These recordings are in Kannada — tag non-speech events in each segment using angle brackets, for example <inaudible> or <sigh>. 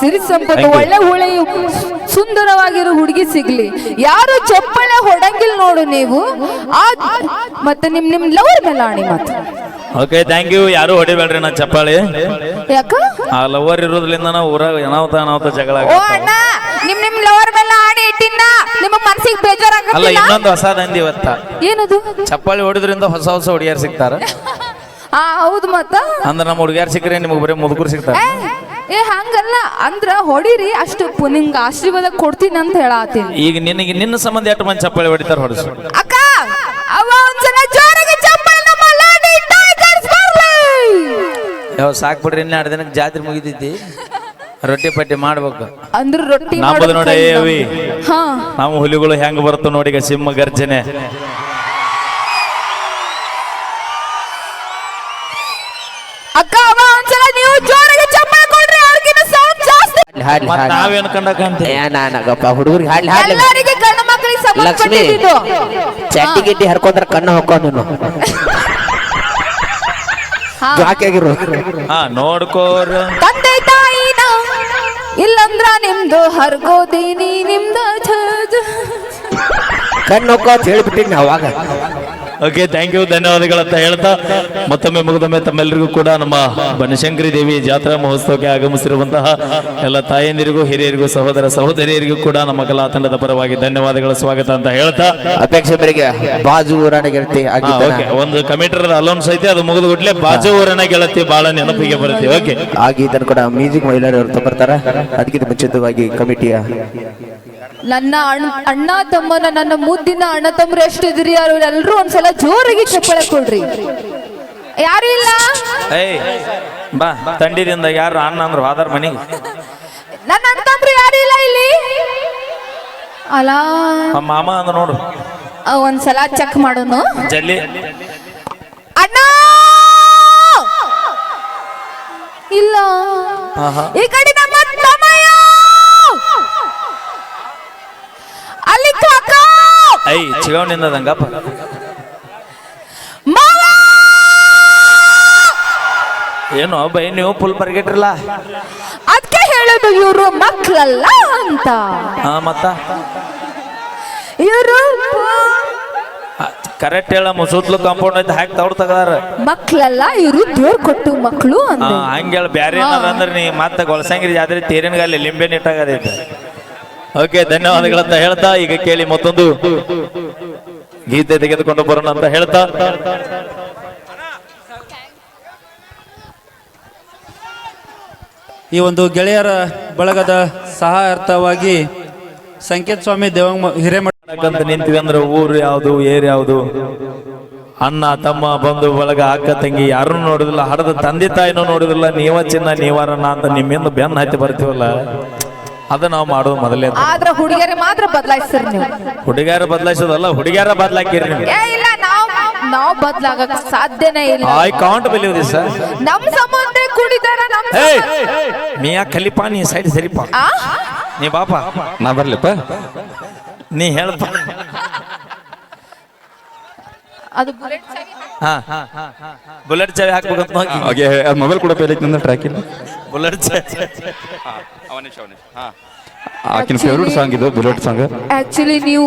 ಸಿರಿ ಸಂಪತ್ತು ಒಳ್ಳೆ ಹುಳಿ ಸುಂದರವಾಗಿರೋ ಹುಡುಗಿ ಸಿಗ್ಲಿ. ಯಾರು ಚಪ್ಪಳೆ ಹೊಡಂಗಿಲ್ಲ ನೋಡು ನೀವು. ಮತ್ತೆ ನಿಮ್ ನಿಮ್ ಲವರ್ ಮೇಲೆ ಆಣಿ ಮತ್ತೆ ಓಕೆ ಥ್ಯಾಂಕ್ ಯು ಯಾರು ಹೊಡಿಬೇಡ್ರಿ ನಾ ಚಪ್ಪಾಳಿ. ಯಾಕ? ಆ ಲವರ್ ಇರೋದ್ರಿಂದ ನಾವು ಊರಾಗ ಏನಾವತ ಏನಾವತ ಜಗಳ ಓ. ಅಣ್ಣ ನಿಮ್ ನಿಮ್ ಲವರ್ ಮೇಲೆ ಆಣಿ ಇಟ್ಟಿನ ನಿಮ್ಮ ಬೇಜಾರ ಅಲ್ಲ ಇನ್ನೊಂದು ಹೊಸ ದಂದಿ ಇವತ್ತ. ಏನದು? ಚಪ್ಪಾಳಿ ಹೊಡಿದ್ರಿಂದ ಹೊಸ ಹೊಸ ಹುಡುಗಿಯರ್ ಸಿಗ್ತಾರ. ಆ ಹೌದು ಮತ್ತ? ಅಂದ್ರೆ ನಮ್ಮ ಹುಡುಗಿಯರ್ ಸಿಕ್ಕರೆ ನಿಮ್ಗೆ ಬರೀ ಮುದುಕರು ಸಿಗ್ತಾರ. ಏ, ಹಂಗಲ್ಲ. ಅಂದ್ರ ಹೊಡಿರಿ ಅಷ್ಟು ಪು- ನಿಂಗ್ ಆಶೀರ್ವಾದ ಕೊಡ್ತೀನಿ ಅಂತ ಹೇಳತ್ತೀನಿ ಈಗ ನಿನಗೆ ನಿನ್ನ ಸಂಬಂಧ ಎಷ್ಟು ಮಂದಿ ಚಪ್ಪಳಿ ಹೊಡಿತಾರ ಹೊಡಸು. ಅಕ್ಕ ಅವ ಒಂದ್ಸಲ ಜೋರಾಗಿ ಚಪ್ಪಲ್ ನಮ್ಮ ಲಾಡಿ ಟೈಗರ್ಸ್ ಬರ್ಲಿ. ಯಾವ ಸಾಕ್ ಬಿಡ್ರಿ ಇನ್ನ ಎರಡು ದಿನಕ್ಕೆ ಜಾತ್ರೆ ಮುಗಿತೈತಿ ರೊಟ್ಟಿ ಪಟ್ಟಿ ಮಾಡ್ಬೇಕು. ಅಂದ್ರೆ ರೊಟ್ಟಿ ನಮ್ಮದು ಮಾಡೋದ್ ನೋಡಿ ಅವಿ. ಹಾ. ನಮ್ಮ ಹುಲಿಗಳು ಹೆಂಗ್ ಬರ್ತವೆ ನೋಡಿ ಈಗ ಸಿಂಹ ಗರ್ಜನೆ. ಅಕ್ಕ ಅವ ಒಂದ್ಸಲ ನೀವು ಚಪ್ಪಲ್ ಕೊಡ್ರಿ ಅವ್ರಿಗಿನ್ನ ಸೌಂಡ್ ಜಾಸ್ತಿ ಹಾಡ್ಲಿ ಮತ್ ಹಾಡ್ಲಿ. ನಾವೇನ್ ಕಂಡಕಂತ? ಏ ನಾನಗಪ್ಪ ಹುಡುಗರಿಗೆ ಹಾಡ್ಲಿ ಹಾಡ್ಲಿ. ಎಲ್ಲರಿಗೆ ಗಂಡ ಮಕ್ಕಳಿಗೆ ಸಂಬಂಧ ಲಕ್ಷ್ಮಿ ಪಟ್ಟಿದ್ದು. ಚಡ್ಡಿ ಗಿಡ್ಡಿ ಹರ್ಕೊಂಡ್ರ ಕಣ್ಣು ಹೊಕ್ಕೊಂಡು ಹಾ. ಜಾಕಿಯಾಗಿರು. ಹಾ ನೋಡ್ಕೋರ. ತಂದೆ ತಾಯಿನ ಇಲ್ಲಂದ್ರ ನಿಮ್ದು ಹರ್ಗೋದೀನಿ ನಿಮ್ದು ಕಣ್ಣು ಹೊಕ್ಕೋ ಅಂತ ಹೇಳ್ಬಿಟ್ಟಿನಿ ಅವಾಗ. ಓಕೆ ಥ್ಯಾಂಕ್ ಯು ಧನ್ಯವಾದಗಳಂತ ಹೇಳ್ತಾ ಮತ್ತೊಮ್ಮೆ ಮುಗಿದೊಮ್ಮೆ ತಮ್ಮೆಲ್ಲರಿಗೂ ಕೂಡ ನಮ್ಮ ಬನಶಂಕರಿ ದೇವಿ ಜಾತ್ರಾ ಮಹೋತ್ಸವಕ್ಕೆ ಆಗಮಿಸಿರುವಂತಹ ಎಲ್ಲ ತಾಯಂದಿರಿಗೂ ಹಿರಿಯರಿಗೂ ಸಹೋದರ ಸಹೋದರಿಯರಿಗೂ ಕೂಡ ನಮ್ಮ ಕಲಾ ತಂಡದ ಪರವಾಗಿ ಧನ್ಯವಾದಗಳ ಸ್ವಾಗತ ಅಂತ ಹೇಳ್ತಾ. ಅಪೇಕ್ಷಕರಿಗೆ ಬಾಜು ಊರಾಣ ಗೆಳತಿ ಓಕೆ ಒಂದು ಕಮಿಟರ್ ಅಲೌನ್ಸ್ ಸಹಿತ ಅದು ಮುಗಿದು ಬಿಟ್ಲೆ ಬಾಜು ಊರಣ ಗೆಳತಿ ಬಹಳ ನೆನಪಿಗೆ ಬರುತ್ತೆ. ಓಕೆ ಆಗಿ ಇದನ್ನು ಕೂಡ ಮ್ಯೂಸಿಕ್ ಮಹಿಳೆಯರು ಬರ್ತಾರೆ. ಅದಕ್ಕಿಂತ ಮುಂಚಿತವಾಗಿ ಕಮಿಟಿಯ ನನ್ನ ಅಣ್ಣ ಅಣ್ಣ ತಮ್ಮನ ನನ್ನ ಮುದ್ದಿನ ಅಣ್ಣ ತಮ್ಮರು ಎಷ್ಟು ಇದ್ರಿ ಯಾರು ಎಲ್ಲರೂ ಒಂದ್ಸಲ ಜೋರಾಗಿ ಚಪ್ಪಳೆ ಕೊಡ್ರಿ. ಯಾರು ಇಲ್ಲ? ಏಯ್ ಬಾ ತಂಡಿದಿಂದ ಯಾರು ಅಣ್ಣ ಅಂದ್ರು ಆಧಾರ್ ಮನೆಗೆ ನನ್ನ ಅಣ್ಣ ತಮ್ಮರು ಯಾರು ಇಲ್ಲ ಇಲ್ಲಿ? ಅಲ್ಲ ಮಾಮ ಅಂದ ನೋಡು. ಆ, ಒಂದ್ಸಲ ಚೆಕ್ ಮಾಡೋನು. ಜಲ್ಲಿ. ಅಣ್ಣ! ಇಲ್ಲ. ಈ ಕಡೆ ಐ ಚಿಗವನಿಂದ ದಂಗಪ್ಪ. ಮಾವ! ಏನು ಬೈ ನೀವು ಫುಲ್ ಬರ್ಗೆಟ್ರಲ್ಲ? ಅದಕ್ಕೆ ಹೇಳೋದು ಇವರು ಮಕ್ಕಳಲ್ಲ ಅಂತ. ಹಾ ಮತ್ತ? ಇವರು ಕರೆಕ್ಟ್ ಹೇಳ ಸುತ್ತಲೂ ಕಾಂಪೌಂಡ್ ಐತೆ ಹಾಕಿ ತೌಡ್ ತಗದಾರ. ಮಕ್ಕಳಲ್ಲ ಇವರು ದೇವ್ರ ಕೊಟ್ಟು ಮಕ್ಕಳು ಅಂತ ಹಂಗೇಳ ಬ್ಯಾರೆ ಏನಾರ ಅಂದ್ರೆ ನೀ ಮತ್ತೆ ಗೊಳಸಂಗಿರಿ ಜಾತ್ರೆ ತೇರಿನಗಾಲಿ ಲಿಂಬೆ ನಿಟ್ಟಾಗದೈತೆ ಓಕೆ ಧನ್ಯವಾದಗಳಂತ ಹೇಳ್ತಾ ಈಗ ಕೇಳಿ ಮತ್ತೊಂದು ಗೀತೆ ತೆಗೆದುಕೊಂಡು ಬರೋಣ ಅಂತ ಹೇಳ್ತಾ. ಈ ಒಂದು ಗೆಳೆಯರ ಬಳಗದ ಸಹಾಯಾರ್ಥವಾಗಿ ಸಂಕೇತ್ ಸ್ವಾಮಿ ದೇವಂಗ ಹಿರೇಮಠ ನಿಂತೀವಿ ಅಂದ್ರೆ ಊರು ಯಾವುದು ಏರ್ ಯಾವುದು? ಅಣ್ಣ ತಮ್ಮ ಬಂಧು ಬಳಗ ಅಕ್ಕ ತಂಗಿ ಯಾರನ್ನು ನೋಡುದಿಲ್ಲ. ಹಡದ ತಂದೆ ತಾಯಿನೂ ನೋಡುದಿಲ್ಲ. ನೀವ ಚಿನ್ನ ನೀವಾರಣ್ಣ ಅಂತ ನಿಮ್ಮಿಂದ ಬೆನ್ನ ಹತ್ತಿ ಬರ್ತೀವಲ್ಲ. ಅದು ನಾವು ಮಾಡೋದು ಮೊದಲೇ ಆದ್ರೆ ಹುಡುಗಿಯರ ಮಾತ್ರ ಬದಲಾಯಿಸ್ತೀರಿ ನೀವು. ಹುಡುಗ್ಯಾರ ಬದಲಾಯಿಸೋದಲ್ಲ ಹುಡುಗ್ಯಾರ ಬದಲಾಕಿರಿ ನೀವು. ಏ ಇಲ್ಲ ನಾವು ನಾವು ಬದಲಾಗಕ್ ಸಾಧ್ಯನೇ ಇಲ್ಲ. ಐ ಕಾಂಟ್ ಬಿಲೀವ್ ದಿಸ್ ನಮ್ ಸಂಬಂಧ ಕುಡಿತಾರ ನಮ್ ಏ ಮಿಯಾ ಖಲೀಫಾ ನೀ ಸೈಡ್ ಸರಿಪ. ಆ? ನೀ ಬಾಪ. ನಾ ಬರ್ಲಿಪ್ಪ? ನೀ ಹೇಳಪ್ಪ ಅದು ಬುಲೆಟ್ ಚಾವಿ. ಹಾ ಬುಲೆಟ್ ಚಾವಿ ಹಾಕ್ಬೇಕಂತ ಹೋಗಿ ಹಾಗೆ ಅದು ಮೊಬೈಲ್ ಕೂಡ ಬೇರೆ ನಂದು ಟ್ರ್ಯಾಕ್ ಇಲ್ಲ. ಬುಲೆಟ್ ಆಕಿನ ಫೇವ್ರೆಟ್ ಸಾಂಗ್ ಇದು ಬುಲೆಟ್ ಸಾಂಗ್ ಆಕ್ಚುಲಿ ನೀವು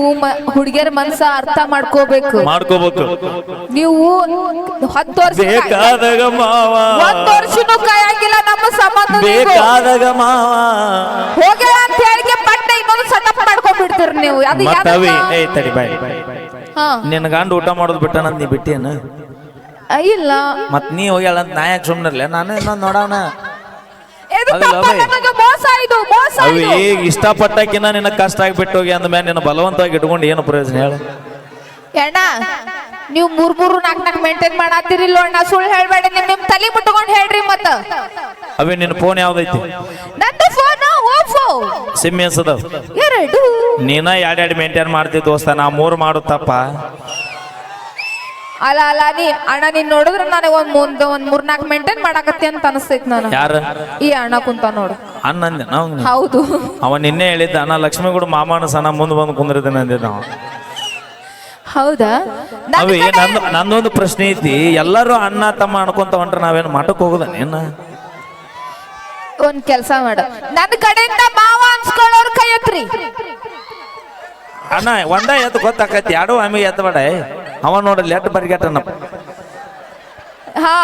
ಹುಡುಗಿಯರ ಮನಸ್ಸ ಅರ್ಥ ಮಾಡ್ಕೋಬೇಕು. ಮಾಡ್ಕೋಬೇಕು. ನೀವು ಹತ್ತು ವರ್ಷ ಬೇಕಾದಾಗ ಮಾವ. ಒಂದ್ ವರ್ಷನೂ ಕಾಯಂಗಿಲ್ಲ ನಮ್ಮ ಸಂಬಂಧ. ಬೇಕಾದಾಗ ಮಾವ. ಹೋಗ್ಯಾಳ ಅಂತ ಹೇಳಿಕೆ ಪಟ್ಟ ಇನ್ನೊಂದು ಸಟಪ್ ಮಾಡ್ಕೊಂಡ್ಬಿಡ್ತೀರಿ ನೀವು. ಅದು ಮತ್ತ ಏ ತಡಿ ಬಾಯ್. ಹಾ. ನಿನ್ನ ಗಂಡ ಊಟ ಮಾಡೋದು ಬಿಟ್ಟನಂತ ನೀ ಬಿಟ್ಟೇನ ಆ, ಇಲ್ಲ. ಮತ್ ನೀ ಹೋಗ್ಯಾಳ ಅಂತ ನಾ ಯಾಕೆ ಸುಮ್ಮನಿರ್ಲೆ ನಾನು ಇನ್ನೊಂದು ನೋಡೋಣ. ಇದು ತಪ್ಪ. ನಮಗೆ ಮೋಸ ಇದು ಮೋಸ ಅವಿ ಇದು. ಈಗ ಇಷ್ಟಪಟ್ಟಕಿನ ನಿನ್ನ ಕಷ್ಟ ಆಗಿಬಿಟ್ಟು ಹೋಗಿ ಅಂದ್ಮೇಲೆ ನಿನ್ನ ಬಲವಂತವಾಗಿ ಇಟ್ಕೊಂಡು ಏನು ಪ್ರಯೋಜನ ಹೇಳು? ಅಣ್ಣ ನೀವು ಮೂರ್ ಮೂರು ನಾಲ್ಕು ನಾಲ್ಕು ಮೇಂಟೈನ್ ಮಾಡಾತಿರಿಲ್ಲ ಅಣ್ಣ ಸುಳ್ಳು ಹೇಳ್ಬೇಡಿ ನಿಮ್ ನಿಮ್ ತಲೆ ಮುಟ್ಕೊಂಡ್ ಹೇಳ್ರಿ ಮತ್ತ. ಅವೇ ನಿನ್ನ ಫೋನ್ ಯಾವ್ದೈತಿ? ನಂದು ಫೋನ್ ಓಫೋ ಸಿಮ್ ಎಸದ ಎರಡು. ನೀನ ಎರಡೆರಡು ಮೇಂಟೈನ್ ಮಾಡ್ತಿ ದೋಸ್ತ ನಾ ಮೂರು ಮಾಡುತ್ತಪ್ಪ ಅಲ್ಲ ಅಲ್ಲ ನೀ ಅಣ್ಣ ನೀನ್ ನೋಡಿದ್ರೆ ನನಗೆ ಒಂದ್ ಮುಂದೆ ಒಂದ್ ಮೂರ್ನಾಲ್ಕು ಮೇಂಟೈನ್ ಮಾಡಾಕತ್ತಿ ಅಂತ ಅನಿಸ್ತೈತಿ ನಾನು ಯಾರ? ಈ ಅಣ್ಣ ಕುಂತ ನೋಡು. ಅಣ್ಣ ಅಂದೆ ನಾವು ಹೌದು. ಅವ ನಿನ್ನೆ ಹೇಳಿದ್ದ ಅಣ್ಣ ಲಕ್ಷ್ಮಿಗೂಡ ಮಾಮನ ಸಣ್ಣ ಮುಂದೆ ಬಂದು ಕುಂದಿರ್ತಾನೆ ಅಂದಿದ್ದ ನಾವು. ಹೌದಾ? ನನ್ ಅವಿ ನಂದು ನಂದೊಂದು ಪ್ರಶ್ನೆ ಐತಿ. ಎಲ್ಲರೂ ಅಣ್ಣ ತಮ್ಮ ಅನ್ಕೊಂತ ಹೊಂಟ್ರೆ ನಾವೇನು ಮಠಕ್ಕೆ ಹೋಗುದ ಏನ? ಒಂದ್ ಕೆಲಸ ಮಾಡು. ನನ್ನ ಕಡೆಯಿಂದ ಮಾವ ಅನ್ಸ್ಕೊಳ್ಳೋರ್ ಕೈ ಎತ್ರಿ. ಅಣ್ಣ ಒಂದ ಎತ್ ಗೊತ್ತಾಕೈತಿ ಎರಡು ಆಮೇಲೆ ಎತ್ತ ಬೇಡ ಅವ ನೋಡ ಲೆಟ್ ಬರಿಗೆಟ್ಟನ. ಹಾ